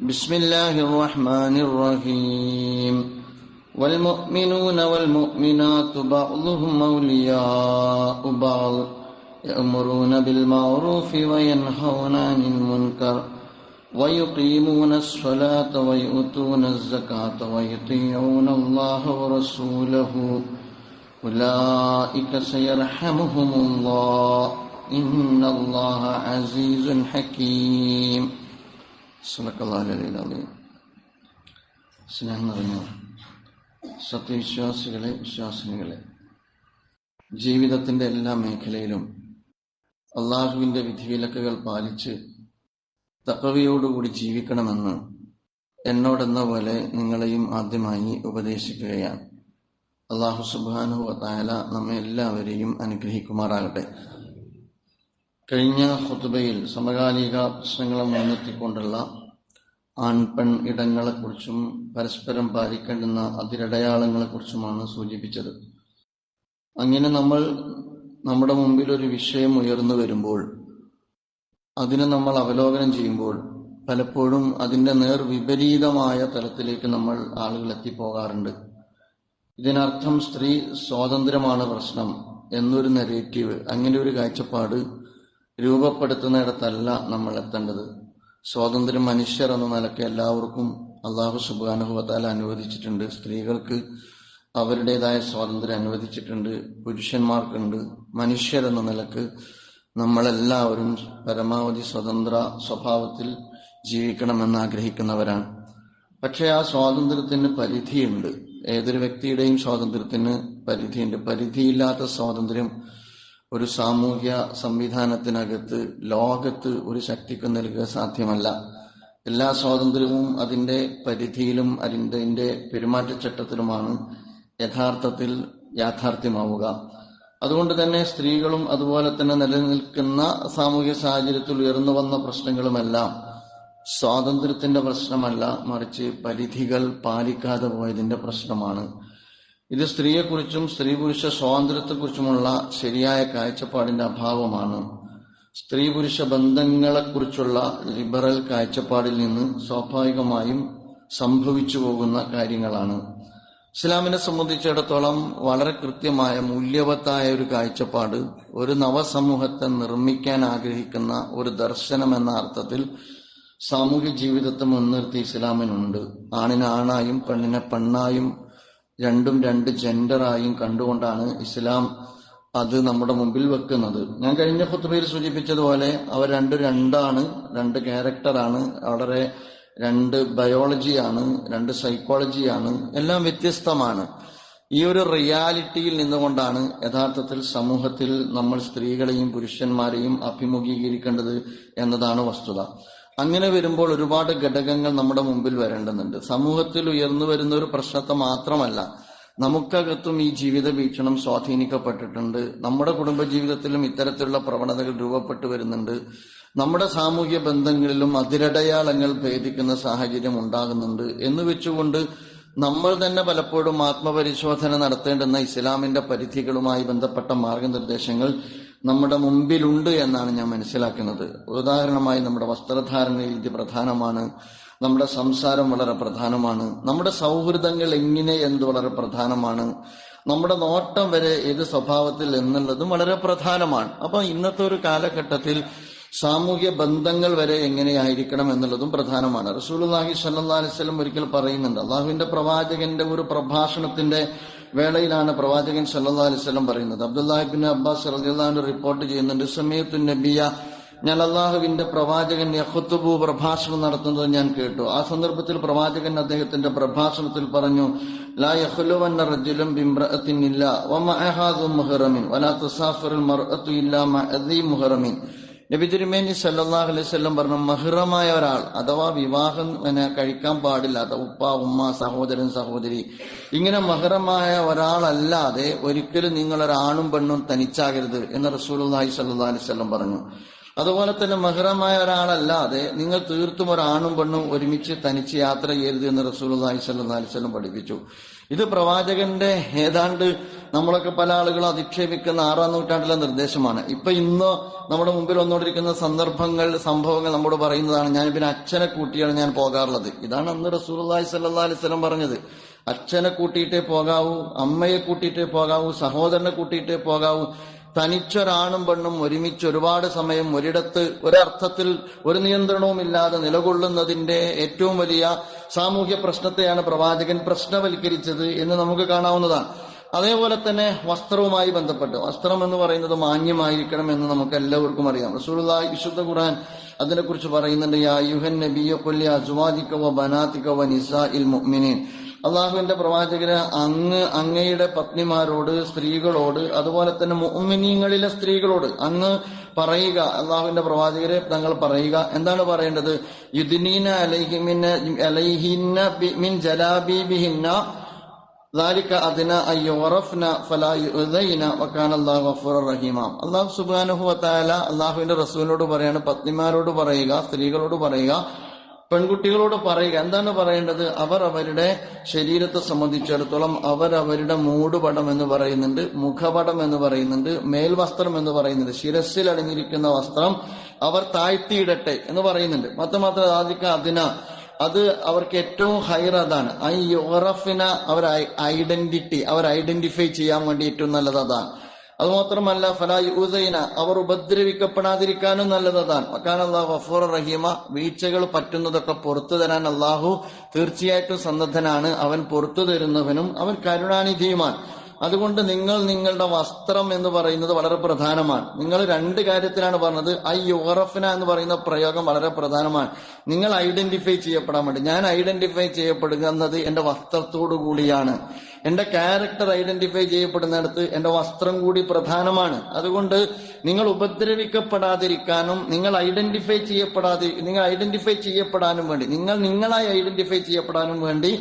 بسم الله الرحمن الرحيم. والمؤمنون والمؤمنات بعضهم أولياء بعض يأمرون بالمعروف وينهون عن المنكر ويقيمون الصلاة ويؤتون الزكاة ويطيعون الله ورسوله. أولئك سيرحمهم الله. إن الله عزيز حكيم. സ്നേഹം നിറഞ്ഞ സത്യവിശ്വാസികളെ വിശ്വാസിനികളെ ജീവിതത്തിന്റെ എല്ലാ മേഖലയിലും അള്ളാഹുവിന്റെ വിധിവിലക്കുകൾ പാലിച്ച് തക്കവയോടുകൂടി ജീവിക്കണമെന്ന് എന്നോടെന്ന പോലെ നിങ്ങളെയും ആദ്യമായി ഉപദേശിക്കുകയാണ്. അള്ളാഹു സുബാനു തായാല നമ്മെ എല്ലാവരെയും അനുഗ്രഹിക്കുമാറാകട്ടെ. കഴിഞ്ഞ ഹുതുബയിൽ സമകാലിക പ്രശ്നങ്ങളെ മുൻനിർത്തിക്കൊണ്ടുള്ള ആൺ പെൺ ഇടങ്ങളെക്കുറിച്ചും പരസ്പരം പാലിക്കേണ്ടുന്ന അതിരടയാളങ്ങളെക്കുറിച്ചുമാണ് സൂചിപ്പിച്ചത്. അങ്ങനെ നമ്മൾ നമ്മുടെ മുമ്പിൽ ഒരു വിഷയം ഉയർന്നു വരുമ്പോൾ അതിനെ നമ്മൾ അവലോകനം ചെയ്യുമ്പോൾ പലപ്പോഴും അതിന്റെ നേർ വിപരീതമായ തലത്തിലേക്ക് നമ്മൾ ആളുകൾ എത്തിപ്പോകാറുണ്ട്. ഇതിനർത്ഥം സ്ത്രീ സ്വാതന്ത്ര്യമാണ് പ്രശ്നം എന്നൊരു നെറേറ്റീവ് അങ്ങനെ ഒരു കാഴ്ചപ്പാട് രൂപപ്പെടുത്തുന്നിടത്തല്ല നമ്മൾ എത്തേണ്ടത്. സ്വാതന്ത്ര്യം മനുഷ്യർ എന്ന നിലയ്ക്ക് എല്ലാവർക്കും അള്ളാഹു സുബാനുഭവത്താൽ അനുവദിച്ചിട്ടുണ്ട്. സ്ത്രീകൾക്ക് അവരുടേതായ സ്വാതന്ത്ര്യം അനുവദിച്ചിട്ടുണ്ട്. പുരുഷന്മാർക്കുണ്ട്. മനുഷ്യരെന്ന നിലയ്ക്ക് നമ്മളെല്ലാവരും പരമാവധി സ്വതന്ത്ര സ്വഭാവത്തിൽ ജീവിക്കണമെന്ന് ആഗ്രഹിക്കുന്നവരാണ്. പക്ഷെ ആ സ്വാതന്ത്ര്യത്തിന് പരിധിയുണ്ട്. ഏതൊരു വ്യക്തിയുടെയും സ്വാതന്ത്ര്യത്തിന് പരിധിയുണ്ട്. പരിധിയില്ലാത്ത സ്വാതന്ത്ര്യം ഒരു സാമൂഹ്യ സംവിധാനത്തിനകത്ത് ലോകത്ത് ഒരു ശക്തിക്ക് നൽകുക സാധ്യമല്ല. എല്ലാ സ്വാതന്ത്ര്യവും അതിന്റെ പരിധിയിലും അതിന്റെ പെരുമാറ്റച്ചട്ടത്തിലുമാണ് യഥാർത്ഥത്തിൽ യാഥാർത്ഥ്യമാവുക. അതുകൊണ്ട് തന്നെ സ്ത്രീകളും അതുപോലെ തന്നെ നിലനിൽക്കുന്ന സാമൂഹ്യ സാഹചര്യത്തിൽ ഉയർന്നു വന്ന പ്രശ്നങ്ങളുമെല്ലാം. സ്വാതന്ത്ര്യത്തിന്റെ പ്രശ്നമല്ല മറിച്ച് പരിധികൾ പാലിക്കാതെ പോയതിന്റെ പ്രശ്നമാണ്. ഇത് സ്ത്രീയെക്കുറിച്ചും സ്ത്രീ പുരുഷ സ്വാതന്ത്ര്യത്തെക്കുറിച്ചുമുള്ള ശരിയായ കാഴ്ചപ്പാടിന്റെ അഭാവമാണ്. സ്ത്രീ പുരുഷ ബന്ധങ്ങളെക്കുറിച്ചുള്ള ലിബറൽ കാഴ്ചപ്പാടിൽ നിന്ന് സ്വാഭാവികമായും സംഭവിച്ചു പോകുന്ന കാര്യങ്ങളാണ്. ഇസ്ലാമിനെ സംബന്ധിച്ചിടത്തോളം വളരെ കൃത്യമായ മൂല്യവത്തായ ഒരു കാഴ്ചപ്പാട് ഒരു നവസമൂഹത്തെ നിർമ്മിക്കാൻ ആഗ്രഹിക്കുന്ന ഒരു ദർശനം എന്ന അർത്ഥത്തിൽ സാമൂഹ്യ ജീവിതത്തെ മുൻനിർത്തി ഇസ്ലാമിനുണ്ട്. ആണിനെ ആണായും പെണ്ണിനെ പെണ്ണായും രണ്ടും രണ്ട് ജെൻഡറായും കണ്ടുകൊണ്ടാണ് ഇസ്ലാം അത് നമ്മുടെ മുമ്പിൽ വെക്കുന്നത്. ഞാൻ കഴിഞ്ഞ ഖുത്ബയിൽ സൂചിപ്പിച്ചതുപോലെ അവർ രണ്ട് രണ്ടാണ് രണ്ട് ക്യാരക്ടറാണ് വളരെ രണ്ട് ബയോളജിയാണ് രണ്ട് സൈക്കോളജിയാണ് എല്ലാം വ്യത്യസ്തമാണ്. ഈ ഒരു റിയാലിറ്റിയിൽ നിന്നുകൊണ്ടാണ് യഥാർത്ഥത്തിൽ സമൂഹത്തിൽ നമ്മൾ സ്ത്രീകളെയും പുരുഷന്മാരെയും അഭിമുഖീകരിക്കേണ്ടത് എന്നതാണ് വസ്തുത. അങ്ങനെ വരുമ്പോൾ ഒരുപാട് ഘടകങ്ങൾ നമ്മുടെ മുമ്പിൽ വരേണ്ടതുണ്ട്. സമൂഹത്തിൽ ഉയർന്നു വരുന്ന ഒരു പ്രശ്നത്തെ മാത്രമല്ല നമുക്കകത്തും ഈ ജീവിത വീക്ഷണം സ്വാധീനിക്കപ്പെട്ടിട്ടുണ്ട്. നമ്മുടെ കുടുംബജീവിതത്തിലും ഇത്തരത്തിലുള്ള പ്രവണതകൾ രൂപപ്പെട്ടു വരുന്നുണ്ട്. നമ്മുടെ സാമൂഹ്യ ബന്ധങ്ങളിലും അതിരടയാളങ്ങൾ ഭേദിക്കുന്ന സാഹചര്യം ഉണ്ടാകുന്നുണ്ട്. എന്ന് വെച്ചുകൊണ്ട് നമ്മൾ തന്നെ പലപ്പോഴും ആത്മപരിശോധന നടത്തേണ്ടെന്ന ഇസ്ലാമിന്റെ പരിധികളുമായി ബന്ധപ്പെട്ട മാർഗനിർദ്ദേശങ്ങൾ നമ്മുടെ മുമ്പിലുണ്ട് എന്നാണ് ഞാൻ മനസ്സിലാക്കുന്നത്. ഉദാഹരണമായി നമ്മുടെ വസ്ത്രധാരണ രീതി പ്രധാനമാണ്. നമ്മുടെ സംസാരം വളരെ പ്രധാനമാണ്. നമ്മുടെ സൗഹൃദങ്ങൾ എങ്ങനെ എന്ത് വളരെ പ്രധാനമാണ്. നമ്മുടെ നോട്ടം വരെ ഏത് സ്വഭാവത്തിൽ എന്നുള്ളതും വളരെ പ്രധാനമാണ്. അപ്പൊ ഇന്നത്തെ ഒരു കാലഘട്ടത്തിൽ സാമൂഹ്യ ബന്ധങ്ങൾ വരെ എങ്ങനെയായിരിക്കണം എന്നുള്ളതും പ്രധാനമാണ്. റസൂലുല്ലാഹി സല്ലാ അലിസ്ലം ഒരിക്കൽ പറയുന്നുണ്ട് അള്ളാഹുവിന്റെ പ്രവാചകന്റെ ഒരു പ്രഭാഷണത്തിന്റെ വേളയിലാണ് പ്രവാചകൻ സല്ലാ അലിസ്ലം പറയുന്നത്. അബ്ദുല്ലാഹിബിൻ അബ്ബാസ് റലിയാൻ റിപ്പോർട്ട് ചെയ്യുന്നുണ്ട് സമയത്തു നബിയ ഞാൻ അള്ളാഹുവിന്റെ പ്രവാചകൻ യഹുത്തുബു പ്രഭാഷണം നടത്തുന്നത് ഞാൻ കേട്ടു. ആ സന്ദർഭത്തിൽ പ്രവാചകൻ അദ്ദേഹത്തിന്റെ പ്രഭാഷണത്തിൽ പറഞ്ഞു ലാ യഹ്ലുവന്ന റജുലും ബിംറഅത്തിനില്ല വമഅഹാദു മുഹറമിൻ വലാ തുസാഫിറുൽ മർഅത്തു ഇല്ലാ മഅദി മുഹറമിൻ. നബി തിരുമേനി സല്ലാഹു അലൈഹി സ്വല്ലം പറഞ്ഞു മഹിറമായ ഒരാൾ അഥവാ വിവാഹം കഴിക്കാൻ പാടില്ലാത്ത ഉപ്പ ഉമ്മ സഹോദരൻ സഹോദരി ഇങ്ങനെ മഹിറമായ ഒരാളല്ലാതെ ഒരിക്കലും നിങ്ങൾ ഒരാണും പെണ്ണും തനിച്ചാകരുത് എന്ന് റസൂലുള്ളാഹി സല്ലാ അലൈഹി വസല്ലം പറഞ്ഞു. അതുപോലെ തന്നെ മഹിറമായ ഒരാളല്ലാതെ നിങ്ങൾ തീർത്തും ഒരാണും പെണ്ണും ഒരുമിച്ച് തനിച്ച് യാത്ര ചെയ്യരുത് എന്ന് റസൂലുള്ളാഹി സ്വല്ലല്ലാഹി അലൈഹി വസല്ലം പഠിപ്പിച്ചു. ഇത് പ്രവാചകന്റെ ഏതാണ്ട് നമ്മളൊക്കെ പല ആളുകളും അധിക്ഷേപിക്കുന്ന ആറാം നൂറ്റാണ്ടിലെ നിർദ്ദേശമാണ്. ഇപ്പൊ ഇന്ന് നമ്മുടെ മുമ്പിൽ വന്നുകൊണ്ടിരിക്കുന്ന സന്ദർഭങ്ങൾ സംഭവങ്ങൾ നമ്മോട് പറയുന്നതാണ് ഞാൻ പിന്നെ അച്ഛനെ കൂട്ടിയാണ് ഞാൻ പോകാറുള്ളത്. ഇതാണ് അന്ന് സ്വല്ലല്ലാഹി അലൈഹി വസല്ലം പറഞ്ഞത്. അച്ഛനെ കൂട്ടിയിട്ടേ പോകാവൂ അമ്മയെ കൂട്ടിയിട്ടേ പോകാവൂ സഹോദരനെ കൂട്ടിയിട്ടേ പോകാവൂ തനിച്ചൊരാണും പെണ്ണും ഒരുമിച്ച് ഒരുപാട് സമയം ഒരിടത്ത് ഒരർത്ഥത്തിൽ ഒരു നിയന്ത്രണവും ഇല്ലാതെ നിലകൊള്ളുന്നതിന്റെ ഏറ്റവും വലിയ സാമൂഹ്യ പ്രശ്നത്തെയാണ് പ്രവാചകൻ പ്രശ്നവൽക്കരിച്ചത് എന്ന് നമുക്ക് കാണാവുന്നതാണ്. അതേപോലെ തന്നെ വസ്ത്രവുമായി ബന്ധപ്പെട്ട് വസ്ത്രം എന്ന് പറയുന്നത് മാന്യമായിരിക്കണം എന്ന് നമുക്ക് എല്ലാവർക്കും അറിയാം. റസൂലുള്ളാഹി വിശുദ്ധ ഖുർആൻ അതിനെക്കുറിച്ച് പറയുന്നുണ്ട് യാ യുഹൻ നബിയ കൊല്ലി അസുവാദിക്ക വ നിസ നിസാഇൽ മുഅ്മിനീൻ. അള്ളാഹുവിന്റെ പ്രവാചകന് അങ്ങ് അങ്ങയുടെ പത്നിമാരോട് സ്ത്രീകളോട് അതുപോലെ തന്നെ മുഅ്മിനീങ്ങളിലെ സ്ത്രീകളോട് അങ്ങ് പറയുക അള്ളാഹുവിന്റെ പ്രവാചകരെ തങ്ങൾ പറയുക എന്താണ് പറയേണ്ടത് യുദ്നീന അലൈഹിമിന അലൈഹിന്ന ബി- മിൻ ജലാബീബിഹിന്ന ذلك أدنى أن يعرفن فلا يؤذين وكان الله غفورا رحيما അള്ളാഹു സുബ്ഹാനഹു വതആല അള്ളാഹുവിന്റെ റസൂലിനോട് പറയാണ് പത്നിമാരോട് പറയുക സ്ത്രീകളോട് പറയുക പെൺകുട്ടികളോട് പറയുക എന്താണ് പറയേണ്ടത്? അവർ അവരുടെ ശരീരത്തെ സംബന്ധിച്ചിടത്തോളം അവരുടെ മൂടുപടം എന്ന് പറയുന്നുണ്ട് മുഖപടം എന്ന് പറയുന്നുണ്ട് മേൽവസ്ത്രം എന്ന് പറയുന്നുണ്ട്. ശിരസിൽ അണിഞ്ഞിരിക്കുന്ന വസ്ത്രം അവർ താഴ്ത്തിയിടട്ടെ എന്ന് പറയുന്നുണ്ട്. മാത്രമാത്ര ആദ്യക്ക അതിന അത് അവർക്ക് ഏറ്റവും ഹൈർ അതാണ്. ഐ യോറഫിന അവർ ഐഡന്റിറ്റി അവർ ഐഡന്റിഫൈ ചെയ്യാൻ വേണ്ടി ഏറ്റവും നല്ലത് അതാണ്. അതുമാത്രമല്ല ഫലായി യൂസൈന അവർ ഉപദ്രവിക്കപ്പെടാതിരിക്കാനും നല്ലതാണ്. മക്കാൻ അള്ളാഹു ഗഫൂർ റഹീമ വീഴ്ചകൾ പറ്റുന്നതൊക്കെ പുറത്തു തരാൻ അള്ളാഹു തീർച്ചയായിട്ടും സന്നദ്ധനാണ്. അവൻ പുറത്തു തരുന്നവനും അവൻ കരുണാനിധിയുമാണ്. അതുകൊണ്ട് നിങ്ങൾ നിങ്ങളുടെ വസ്ത്രം എന്ന് പറയുന്നത് വളരെ പ്രധാനമാണ്. നിങ്ങൾ രണ്ട് കാര്യത്തിലാണ് പറഞ്ഞത്. ഐ യുറഫിന എന്ന് പറയുന്ന പ്രയോഗം വളരെ പ്രധാനമാണ്. നിങ്ങൾ ഐഡന്റിഫൈ ചെയ്യപ്പെടാൻ വേണ്ടി. ഞാൻ ഐഡന്റിഫൈ ചെയ്യപ്പെടുക എന്നത് എന്റെ വസ്ത്രത്തോടു കൂടിയാണ്. എന്റെ ക്യാരക്ടർ ഐഡന്റിഫൈ ചെയ്യപ്പെടുന്നിടത്ത് എന്റെ വസ്ത്രം കൂടി പ്രധാനമാണ്. അതുകൊണ്ട് നിങ്ങൾ ഉപദ്രവിക്കപ്പെടാതിരിക്കാനും നിങ്ങൾ ഐഡന്റിഫൈ ചെയ്യപ്പെടാതി നിങ്ങൾ ഐഡന്റിഫൈ ചെയ്യപ്പെടാനും വേണ്ടി നിങ്ങൾ നിങ്ങളായി ഐഡന്റിഫൈ ചെയ്യപ്പെടാനും വേണ്ടി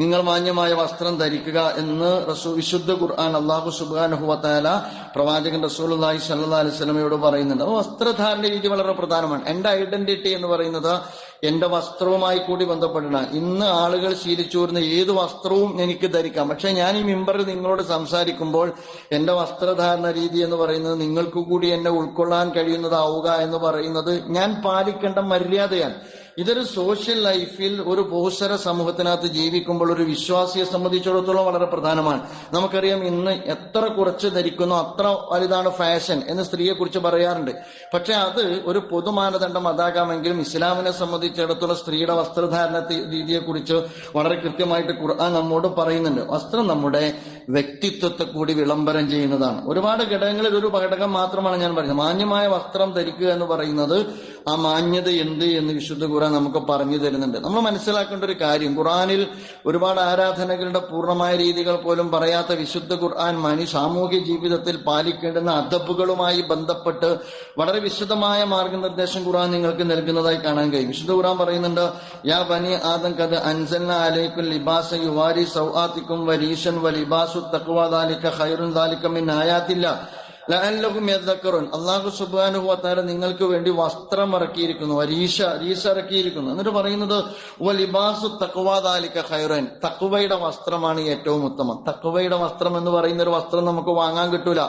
നിങ്ങൾ മാന്യമായ വസ്ത്രം ധരിക്കുക എന്ന് റസൂ വിശുദ്ധ ഖുർആൻ അള്ളാഹു സുബാനുഹുവത്താല പ്രവാചകൻ റസൂലി സല്ലാ അലൈഹി സ്വലമയോട് പറയുന്നുണ്ട്. അപ്പോൾ വസ്ത്രധാരണ രീതി വളരെ പ്രധാനമാണ്. എന്റെ ഐഡന്റിറ്റി എന്ന് പറയുന്നത് എന്റെ വസ്ത്രവുമായി കൂടി ബന്ധപ്പെടണം ഇന്ന് ആളുകൾ ശീലിച്ചു വരുന്ന ഏത് വസ്ത്രവും എനിക്ക് ധരിക്കാം. പക്ഷെ ഞാൻ ഈ മെമ്പറിൽ നിങ്ങളോട് സംസാരിക്കുമ്പോൾ എന്റെ വസ്ത്രധാരണ രീതി എന്ന് പറയുന്നത് നിങ്ങൾക്ക് കൂടി എന്നെ ഉൾക്കൊള്ളാൻ കഴിയുന്നതാവുക എന്ന് പറയുന്നത് ഞാൻ പാലിക്കേണ്ട മര്യാദയാണ്. ഇതൊരു സോഷ്യൽ ലൈഫിൽ ഒരു ബഹുസ്വര സമൂഹത്തിനകത്ത് ജീവിക്കുമ്പോൾ ഒരു വിശ്വാസിയെ സംബന്ധിച്ചിടത്തോളം വളരെ പ്രധാനമാണ്. നമുക്കറിയാം ഇന്ന് എത്ര കുറച്ച് ധരിക്കുന്നു അത്ര വലുതാണ് ഫാഷൻ എന്ന് സ്ത്രീയെ കുറിച്ച് പറയാറുണ്ട്. പക്ഷെ അത് ഒരു പൊതു മാനദണ്ഡം അതാകാമെങ്കിലും ഇസ്ലാമിനെ സംബന്ധിച്ചിടത്തോളം സ്ത്രീയുടെ വസ്ത്രധാരണ രീതിയെ കുറിച്ച് വളരെ കൃത്യമായിട്ട് ഖുർആൻ നമ്മോട് പറയുന്നുണ്ട്. വസ്ത്രം നമ്മുടെ വ്യക്തിത്വത്തെ കൂടി വിളംബരം ചെയ്യുന്നതാണ്. ഒരുപാട് ഘടകങ്ങളിൽ ഒരു ഘടകം മാത്രമാണ് ഞാൻ പറയുന്നത്. മാന്യമായ വസ്ത്രം ധരിക്കുക എന്ന് പറയുന്നത് ആ മാന്യത എന്ത് എന്ന് വിശുദ്ധ ഖുർആൻ നമുക്ക് പറഞ്ഞു തരുന്നുണ്ട്. നമ്മൾ മനസ്സിലാക്കേണ്ട ഒരു കാര്യം ഖുർആനിൽ ഒരുപാട് ആരാധനകളുടെ പൂർണമായ രീതികൾ പോലും പറയാത്ത വിശുദ്ധ ഖുർആൻ മനു സാമൂഹ്യ ജീവിതത്തിൽ പാലിക്കേണ്ടുന്ന അദബുകളുമായി ബന്ധപ്പെട്ട് വളരെ വിശദമായ മാർഗനിർദ്ദേശം ഖുർആൻ നിങ്ങൾക്ക് നൽകുന്നതായി കാണാൻ കഴിയും. വിശുദ്ധ ഖുർആൻ പറയുന്നുണ്ട് യാ ബനി ആദം കത് അൻസന്ന അലൈക്കും ലിബാസ യുവാരി സൗആത്തിക്കും വരീഷൻ വ ലിബാസു തഖ്വ ദാലിക ഖൈറുൻ ദാലിക മിൻ ആയാത്തില്ല ലഅല്ലഹും സുബാനുഹു അല്ലാഹു സുബ്ഹാനഹു വതആല നിങ്ങൾക്ക് വേണ്ടി വസ്ത്രം ഇറക്കിയിരിക്കുന്നു അരീഷ അരീഷ ഇറക്കിയിരിക്കുന്നു. എന്നിട്ട് പറയുന്നത് വലിബാസു തക്വാദാലിക്ക ഖൈറൻ. തക്വയുടെ വസ്ത്രമാണ് ഏറ്റവും ഉത്തമം. തക്വയുടെ വസ്ത്രം എന്ന് പറയുന്ന ഒരു വസ്ത്രം നമുക്ക് വാങ്ങാൻ കിട്ടൂല.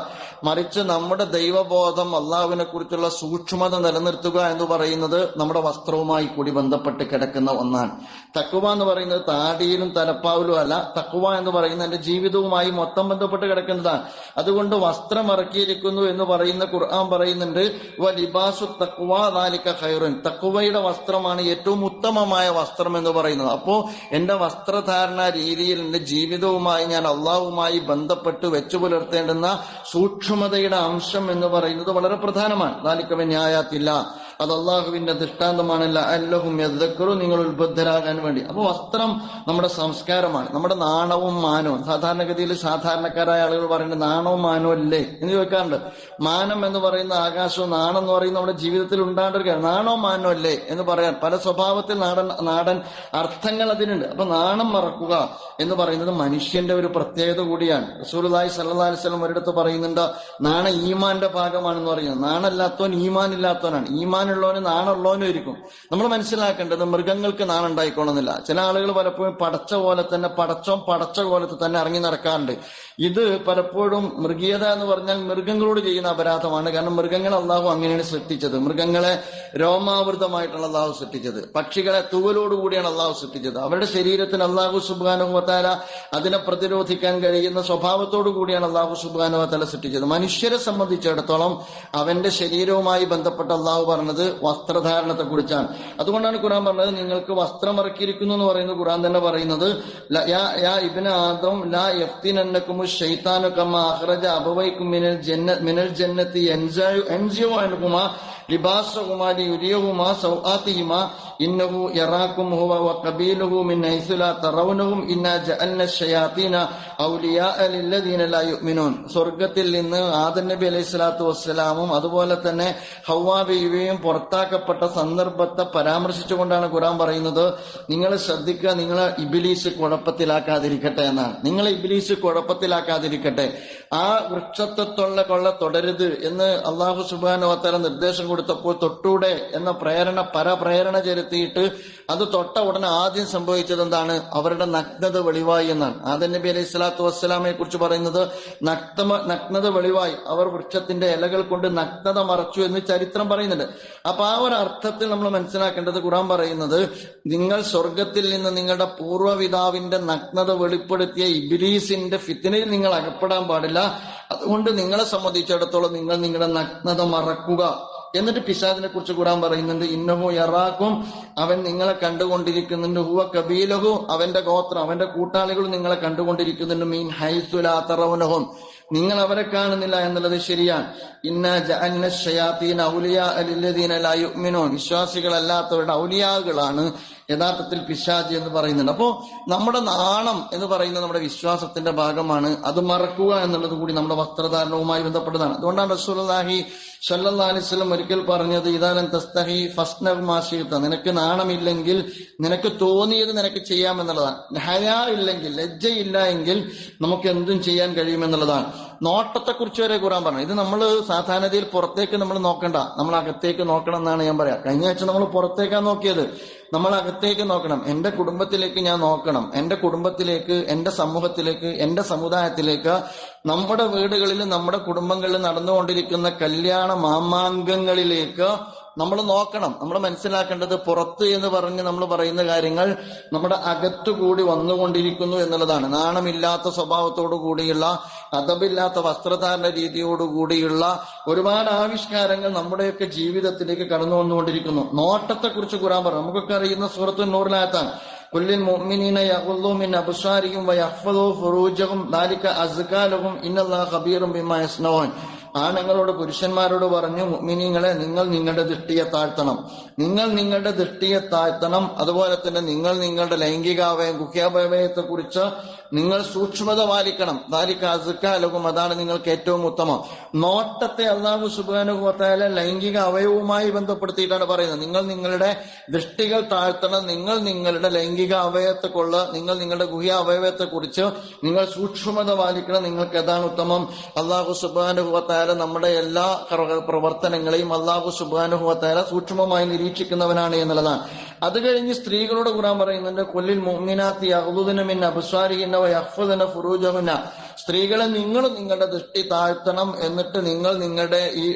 മറിച്ച് നമ്മുടെ ദൈവബോധം അള്ളാഹുവിനെ കുറിച്ചുള്ള സൂക്ഷ്മത നിലനിർത്തുക എന്ന് പറയുന്നത് നമ്മുടെ വസ്ത്രവുമായി കൂടി ബന്ധപ്പെട്ട് കിടക്കുന്ന ഒന്നാണ്. തക്കുവ എന്ന് പറയുന്നത് താടിയിലും തലപ്പാവിലും അല്ല. തക്കുവ എന്ന് പറയുന്നത് എന്റെ ജീവിതവുമായി മൊത്തം ബന്ധപ്പെട്ട് കിടക്കുന്നതാണ്. അതുകൊണ്ട് വസ്ത്രം ഇറക്കിയിരിക്കുന്നു എന്ന് പറയുന്ന ഖുർആൻ പറയുന്നുണ്ട് ലിബാസു തക്കുവ നാലിക്ക ഖൈറുൻ. തക്കുവയുടെ വസ്ത്രമാണ് ഏറ്റവും ഉത്തമമായ വസ്ത്രം എന്ന് പറയുന്നത്. അപ്പോ എന്റെ വസ്ത്രധാരണ രീതിയിൽ എന്റെ ജീവിതവുമായി ഞാൻ അള്ളാഹുമായി ബന്ധപ്പെട്ട് വെച്ചു പുലർത്തേണ്ടുന്ന സൂക്ഷ്മതയുടെ അംശം എന്ന് പറയുന്നത് വളരെ പ്രധാനമാണ്. നാലിക്കവൻ ന്യായാത്തില്ല അത് അള്ളാഹുവിന്റെ ദൃഷ്ടാന്തമാണല്ല അല്ലഹും യദ്ദക്കറു നിങ്ങൾ ഉത്ബദ്ധരാകാൻ വേണ്ടി. അപ്പൊ വസ്ത്രം നമ്മുടെ സംസ്കാരമാണ്. നമ്മുടെ നാണവും മാനവും. സാധാരണഗതിയിൽ സാധാരണക്കാരായ ആളുകൾ പറയുന്നത് നാണവും മാനവും അല്ലേ എന്ന് ചോദിക്കാറുണ്ട്. മാനം എന്ന് പറയുന്ന ആകാശവും നാണം എന്ന് പറയുന്ന നമ്മുടെ ജീവിതത്തിൽ ഉണ്ടാണ്ടിരിക്കുക നാണവും മാനവും അല്ലേ എന്ന് പറയാൻ പല സ്വഭാവത്തിൽ നാടൻ നാടൻ അർത്ഥങ്ങൾ അതിനുണ്ട്. അപ്പൊ നാണം മറക്കുക എന്ന് പറയുന്നത് മനുഷ്യന്റെ ഒരു പ്രത്യേകത കൂടിയാണ്. റസൂലുള്ളാഹി സല്ലല്ലാഹു അലൈഹി വസല്ലം ഒരിടത്ത് പറയുന്നുണ്ട് നാണ ഈമാന്റെ ഭാഗമാണെന്ന് പറയുന്നത്. നാണല്ലാത്തവൻ ഈമാൻ ഇല്ലാത്തവനാണ് ഈമാൻ ഉള്ളവന് നാണുള്ളവനും ഇരിക്കും നമ്മൾ മനസ്സിലാക്കേണ്ടത് മൃഗങ്ങൾക്ക് നാണുണ്ടായിക്കോണമെന്നില്ല. ചില ആളുകൾ പലപ്പോഴും പടച്ച പോലെ തന്നെ പടച്ചോം പടച്ച പോലെ തന്നെ ഇറങ്ങി നടക്കാറുണ്ട്. ഇത് പലപ്പോഴും മൃഗീയത എന്ന് പറഞ്ഞാൽ മൃഗങ്ങളോട് ചെയ്യുന്ന അപരാധമാണ്. കാരണം മൃഗങ്ങൾ അള്ളാഹു അങ്ങനെയാണ് സൃഷ്ടിച്ചത്. മൃഗങ്ങളെ രോമാവൃതമായിട്ടാണ് അള്ളാഹു സൃഷ്ടിച്ചത്. പക്ഷികളെ തൂവലോടുകൂടിയാണ് അള്ളാഹു സൃഷ്ടിച്ചത്. അവരുടെ ശരീരത്തിന് അള്ളാഹു സുബാനുഭവത്താല അതിനെ പ്രതിരോധിക്കാൻ കഴിയുന്ന സ്വഭാവത്തോടു കൂടിയാണ് അള്ളാഹു സുബാനുഭവത്താല സൃഷ്ടിച്ചത്. മനുഷ്യരെ സംബന്ധിച്ചിടത്തോളം അവന്റെ ശരീരവുമായി ബന്ധപ്പെട്ട അള്ളാഹു പറഞ്ഞത് വസ്ത്രധാരണത്തെ കുറിച്ചാണ് അതുകൊണ്ടാണ് ഖുറാൻ പറഞ്ഞത് നിങ്ങൾക്ക് വസ്ത്രം ഇറക്കിയിരിക്കുന്നു എന്ന് പറയുന്നത് ഖുറാൻ തന്നെ പറയുന്നത് യാ- ലാ അബവൈക്കും മിനൽ മിനൽ ജന്നത്തി എൻജായു എൻജിയോ അനുകുമ സൗആത്തിഹിമാ ഇന്നഹു യറാക്കും ഹുവ വഖബീലുഹു മിൻ ഇന്നാ ലാ യുഅ്മിനൂൻ. സ്വർഗത്തിൽ നിന്ന് ആദം നബി അലൈഹി സ്വലാത്തു വസ്സലാമും അതുപോലെ തന്നെ ഹവ്വാ പുറത്താക്കപ്പെട്ട സന്ദർഭത്തെ പരാമർശിച്ചുകൊണ്ടാണ് ഖുറാൻ പറയുന്നത്. നിങ്ങൾ ശ്രദ്ധിക്കുക നിങ്ങളെ ഇബിലീസ് കുഴപ്പത്തിലാക്കാതിരിക്കട്ടെ എന്നാണ്. നിങ്ങളെ ഇബിലീസ് കുഴപ്പത്തിലാക്കാതിരിക്കട്ടെ. ആ വൃക്ഷത്വത്തുള്ള കൊള്ള തുടരുത് എന്ന് അള്ളാഹു സുബാനുവത്തല നിർദ്ദേശം കൊടുത്തപ്പോൾ തൊട്ടൂടെ എന്ന പ്രേരണ പരപ്രേരണ ചെലുത്തിയിട്ട് അത് തൊട്ട ഉടനെ ആദ്യം സംഭവിച്ചത് എന്താണ്? അവരുടെ നഗ്നത വെളിവായി എന്നാണ്. ആദൻ നബി അലൈഹി സ്വലാത്തു വസ്സലാമയെ കുറിച്ച് പറയുന്നത് നഗ്നമ നഗ്നത വെളിവായി. അവർ വൃക്ഷത്തിന്റെ ഇലകൾ കൊണ്ട് നഗ്നത മറച്ചു എന്ന് ചരിത്രം പറയുന്നുണ്ട്. അപ്പൊ ആ ഒരു അർത്ഥത്തിൽ നമ്മൾ മനസ്സിലാക്കേണ്ടത് ഖുറാൻ പറയുന്നത് നിങ്ങൾ സ്വർഗത്തിൽ നിന്ന് നിങ്ങളുടെ പൂർവപിതാവിന്റെ നഗ്നത വെളിപ്പെടുത്തിയ ഇബിലീസിന്റെ ഫിത്തിനയിൽ നിങ്ങൾ അകപ്പെടാൻ പാടില്ല. അതുകൊണ്ട് നിങ്ങളെ സംബന്ധിച്ചിടത്തോളം നിങ്ങൾ നിങ്ങളുടെ നഗ്നത മറക്കുക. എന്നിട്ട് പിശാദിനെ കുറിച്ച് കൂടാൻ പറയുന്നുണ്ട് ഇന്നഹു യറാക്കും അവൻ നിങ്ങളെ കണ്ടുകൊണ്ടിരിക്കുന്നുണ്ട് ഹുവ കബീലഹു അവന്റെ ഗോത്രം അവന്റെ കൂട്ടാളികൾ നിങ്ങളെ കണ്ടുകൊണ്ടിരിക്കുന്നുണ്ട് മീൻ ഹൈസുലാത്തറവനഹും നിങ്ങൾ അവരെ കാണുന്നില്ല എന്നുള്ളത് ശരിയാണ്. ഇന്ന ഔലിയ വിശ്വാസികളല്ലാത്തവരുടെ ഔലിയാകളാണ് യഥാർത്ഥത്തിൽ പിശാജ് എന്ന് പറയുന്നുണ്ട്. അപ്പോ നമ്മുടെ നാണം എന്ന് പറയുന്നത് നമ്മുടെ വിശ്വാസത്തിന്റെ ഭാഗമാണ്. അത് മറക്കുക എന്നുള്ളത് കൂടി നമ്മുടെ വസ്ത്രധാരണവുമായി ബന്ധപ്പെട്ടതാണ്. അതുകൊണ്ടാണ് റസൂലി വസല്ലം ഒരിക്കൽ പറഞ്ഞത് ഇദാലൻ തസ്തഹി ഫസ്നർ മാശീത്ത നിനക്ക് നാണമില്ലെങ്കിൽ നിനക്ക് തോന്നിയത് നിനക്ക് ചെയ്യാമെന്നുള്ളതാണ് ഹയാ ഇല്ലെങ്കിൽ ലജ്ജയില്ല എങ്കിൽ നമുക്ക് എന്തും ചെയ്യാൻ കഴിയുമെന്നുള്ളതാണ് നോട്ടത്തെ കുറിച്ച് വരെ കൂറാൻ പറഞ്ഞു. ഇത് നമ്മൾ സാധാരണതയിൽ പുറത്തേക്ക് നമ്മൾ നോക്കണ്ട. നമ്മൾ അകത്തേക്ക് നോക്കണം എന്നാണ് ഞാൻ പറയാം. കഴിഞ്ഞ ആഴ്ച നമ്മൾ പുറത്തേക്കാണ് നോക്കിയത്. നമ്മൾ അകത്തേക്ക് നോക്കണം. എന്റെ കുടുംബത്തിലേക്ക് ഞാൻ നോക്കണം. എന്റെ കുടുംബത്തിലേക്ക് എന്റെ സമൂഹത്തിലേക്ക് എന്റെ സമുദായത്തിലേക്ക് നമ്മുടെ വീടുകളിൽ നമ്മുടെ കുടുംബങ്ങളിൽ നടന്നുകൊണ്ടിരിക്കുന്ന കല്യാണ മാമാങ്കങ്ങളിലേക്ക് നമ്മൾ നോക്കണം. നമ്മൾ മനസ്സിലാക്കേണ്ടത് പുറത്ത് എന്ന് പറഞ്ഞ് നമ്മൾ പറയുന്ന കാര്യങ്ങൾ നമ്മുടെ അകത്തുകൂടി വന്നുകൊണ്ടിരിക്കുന്നു എന്നുള്ളതാണ്. നാണമില്ലാത്ത സ്വഭാവത്തോടു കൂടിയുള്ള അതബില്ലാത്ത വസ്ത്രധാരണ രീതിയോടുകൂടിയുള്ള ഒരുപാട് ആവിഷ്കാരങ്ങൾ നമ്മുടെയൊക്കെ ജീവിതത്തിലേക്ക് കടന്നു വന്നുകൊണ്ടിരിക്കുന്നു. നോട്ടത്തെക്കുറിച്ച് കുറാൻ പറഞ്ഞു നമുക്കൊക്കെ അറിയുന്ന സൂറത്തു നൂറിനകത്താണ് കുല്ലിൻ മുഅ്മിനീന യഗ്ളൂ മിൻ അബ്സാരിഹിം വയഹ്ഫദൂ ഫുറൂജഹും ദാലിക അസ്കാ ലഹും ഇന്നല്ലാഹ ഖബീറും ബിമാ യസ്നഊൻ. ആണുങ്ങളോട് പുരുഷന്മാരോട് പറഞ്ഞു മിനിങ്ങളെ നിങ്ങൾ നിങ്ങളുടെ ദൃഷ്ടിയെ താഴ്ത്തണം. നിങ്ങൾ നിങ്ങളുടെ ദൃഷ്ടിയെ താഴ്ത്തണം. അതുപോലെ തന്നെ നിങ്ങൾ നിങ്ങളുടെ ലൈംഗികാവയം ഗുഹ്യാവയവത്തെ കുറിച്ച് നിങ്ങൾ സൂക്ഷ്മത പാലിക്കണം. ദാലിക അസുക്കാലകും അതാണ് നിങ്ങൾക്ക് ഏറ്റവും ഉത്തമം. നോട്ടത്തെ അള്ളാഹു സുബാനുഭവത്തായ ലൈംഗിക അവയവുമായി ബന്ധപ്പെടുത്തിയിട്ടാണ് പറയുന്നത്. നിങ്ങൾ നിങ്ങളുടെ ദൃഷ്ടികൾ താഴ്ത്തണം. നിങ്ങൾ നിങ്ങളുടെ ലൈംഗിക അവയവത്തെ കൊള്ള നിങ്ങൾ നിങ്ങളുടെ ഗുഹ്യ അവയവത്തെ കുറിച്ച് നിങ്ങൾ സൂക്ഷ്മത പാലിക്കണം. നിങ്ങൾക്ക് ഏതാണ് ഉത്തമം. അള്ളാഹു സുബാനുഭവത്തായ നമ്മുടെ എല്ലാ പ്രവർത്തനങ്ങളെയും അള്ളാഹു സുബാനുഭവത്തായ സൂക്ഷ്മമായി നിരീക്ഷിക്കുന്നവനാണ് എന്നുള്ളതാണ്. അത് കഴിഞ്ഞ് സ്ത്രീകളോട് ഗുണം പറയുന്നുണ്ട് കൊല്ലിൽ മുങ്ങിനാത്തി അഹുദിനമിന്ന മിൻ അബ്സാരിഹിന്ന ഫുറൂജമിന്ന സ്ത്രീകളെ നിങ്ങൾ നിങ്ങളുടെ ദൃഷ്ടി താഴ്ത്തണം എന്നിട്ട് നിങ്ങൾ നിങ്ങളുടെ ഈ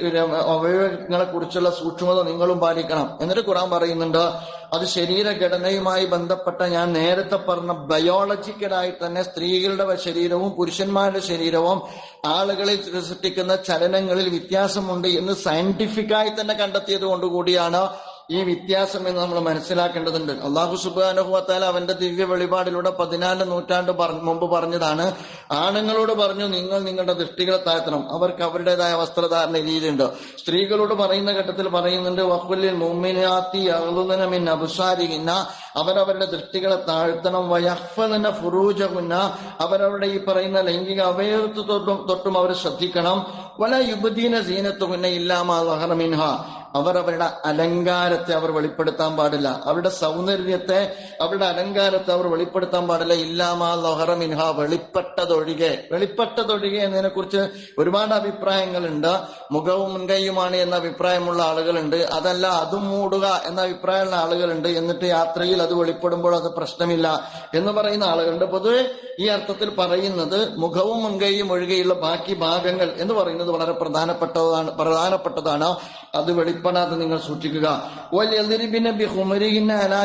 അവയവങ്ങളെ കുറിച്ചുള്ള സൂക്ഷ്മത നിങ്ങളും പാലിക്കണം. എന്നിട്ട് ഖുറാൻ പറയുന്നുണ്ട് അത് ശരീരഘടനയുമായി ബന്ധപ്പെട്ട ഞാൻ നേരത്തെ പറഞ്ഞ ബയോളജിക്കലായി തന്നെ സ്ത്രീകളുടെ ശരീരവും പുരുഷന്മാരുടെ ശരീരവും ആളുകളിൽ സൃഷ്ടിക്കുന്ന ചലനങ്ങളിൽ വ്യത്യാസമുണ്ട് എന്ന് സയന്റിഫിക്കായി തന്നെ കണ്ടെത്തിയത് കൊണ്ടുകൂടിയാണ് ഈ വ്യത്യാസം എന്ന് നമ്മൾ മനസ്സിലാക്കേണ്ടതുണ്ട്. അള്ളാഹു സുബാനുഹുവത്താല അവന്റെ ദിവ്യ വെളിപാടിലൂടെ പതിനാല് നൂറ്റാണ്ട് മുമ്പ് പറഞ്ഞതാണ്. ആണുങ്ങളോട് പറഞ്ഞു നിങ്ങൾ നിങ്ങളുടെ ദൃഷ്ടികളെ താഴ്ത്തണം. അവർക്ക് അവരുടേതായ വസ്ത്രധാരണ രീതിയുണ്ട്. സ്ത്രീകളോട് പറയുന്ന ഘട്ടത്തിൽ പറയുന്നുണ്ട് വഹുലിൽ മുമ്മിനാത്തി അഹുദനമിൻ അബുസാരിഹിന്ന. അവരവരുടെ ദൃഷ്ടികളെ താഴ്ത്തണം. വയഹ്ഫന ഫുറൂജകുന്ന അവരവരുടെ ഈ പറയുന്ന ലൈംഗിക അവയവത്ത് തൊട്ടും അവർ ശ്രദ്ധിക്കണം. വല യുബദീന സീനത്തുകുന്ന ഇല്ലാമാ വഹറമിൻഹ അവർ അവരുടെ അലങ്കാരത്തെ അവർ വെളിപ്പെടുത്താൻ പാടില്ല. അവരുടെ സൗന്ദര്യത്തെ അവരുടെ അലങ്കാരത്തെ അവർ വെളിപ്പെടുത്താൻ പാടില്ല. ഇല്ലാമാ ലൊഹറമിൻഹ വെളിപ്പെട്ടതൊഴികെ. വെളിപ്പെട്ടതൊഴികെ എന്നതിനെ കുറിച്ച് ഒരുപാട് അഭിപ്രായങ്ങളുണ്ട്. മുഖവും മുൻകൈയുമാണ് എന്ന അഭിപ്രായമുള്ള ആളുകളുണ്ട്. അതല്ല അതും മൂടുക എന്ന അഭിപ്രായമുള്ള ആളുകളുണ്ട്. എന്നിട്ട് യാത്രയിൽ അത് വെളിപ്പെടുമ്പോൾ അത് പ്രശ്നമില്ല എന്ന് പറയുന്ന ആളുകളുണ്ട്. പൊതുവെ ഈ അർത്ഥത്തിൽ പറയുന്നത് മുഖവും മുൻകൈയും ഒഴികെയുള്ള ബാക്കി ഭാഗങ്ങൾ എന്ന് പറയുന്നത് വളരെ പ്രധാനപ്പെട്ടതാണ് പ്രധാനപ്പെട്ടതാണ്. അത് വെളിപ്പെടാതെ നിങ്ങൾ സൂക്ഷിക്കുക.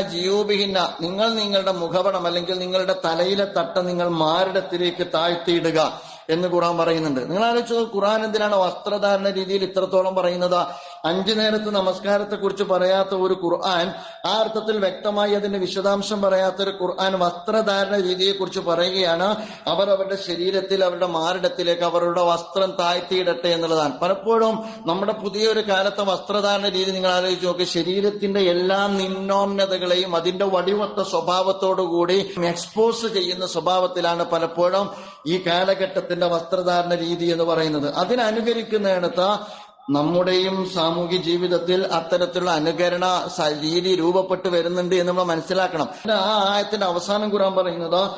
ജിയോബിഹിന്ന. നിങ്ങൾ നിങ്ങളുടെ മുഖപടം അല്ലെങ്കിൽ നിങ്ങളുടെ തലയിലെ തട്ട നിങ്ങൾ മാരടത്തിലേക്ക് താഴ്ത്തിയിടുക എന്ന് ഖുറാൻ പറയുന്നുണ്ട്. നിങ്ങൾ ആലോചിച്ചത് ഖുറാൻ എന്തിനാണ് വസ്ത്രധാരണ രീതിയിൽ ഇത്രത്തോളം പറയുന്നത്? അഞ്ചു നേരത്തെ നമസ്കാരത്തെ കുറിച്ച് പറയാത്ത ഒരു ഖുർആൻ ആ അർത്ഥത്തിൽ വ്യക്തമായി അതിന്റെ വിശദാംശം പറയാത്ത ഒരു ഖുർആൻ വസ്ത്രധാരണ രീതിയെ കുറിച്ച് പറയുകയാണ്. അവർ അവരുടെ ശരീരത്തിൽ അവരുടെ മാറിടത്തിലേക്ക് അവരുടെ വസ്ത്രം താഴ്ത്തിയിടട്ടെ എന്നുള്ളതാണ്. പലപ്പോഴും നമ്മുടെ പുതിയൊരു കാലത്തെ വസ്ത്രധാരണ രീതി നിങ്ങൾ ആലോചിച്ച് നോക്കി. ശരീരത്തിന്റെ എല്ലാ നിന്നോന്നതകളെയും അതിന്റെ വടിവത്ത സ്വഭാവത്തോടുകൂടി എക്സ്പോസ് ചെയ്യുന്ന സ്വഭാവത്തിലാണ് പലപ്പോഴും ഈ കാലഘട്ടത്തിന്റെ വസ്ത്രധാരണ രീതി എന്ന് പറയുന്നത്. അതിനനുകരിക്കുന്നിടത്ത് നമ്മുടെയും സാമൂഹ്യ ജീവിതത്തിൽ അത്തരത്തിലുള്ള അനുകരണ രീതി രൂപപ്പെട്ടു വരുന്നുണ്ട് എന്ന് നമ്മൾ മനസ്സിലാക്കണം. ആ ആയത്തിന്റെ അവസാനം കുറാൻ പറയുന്നത്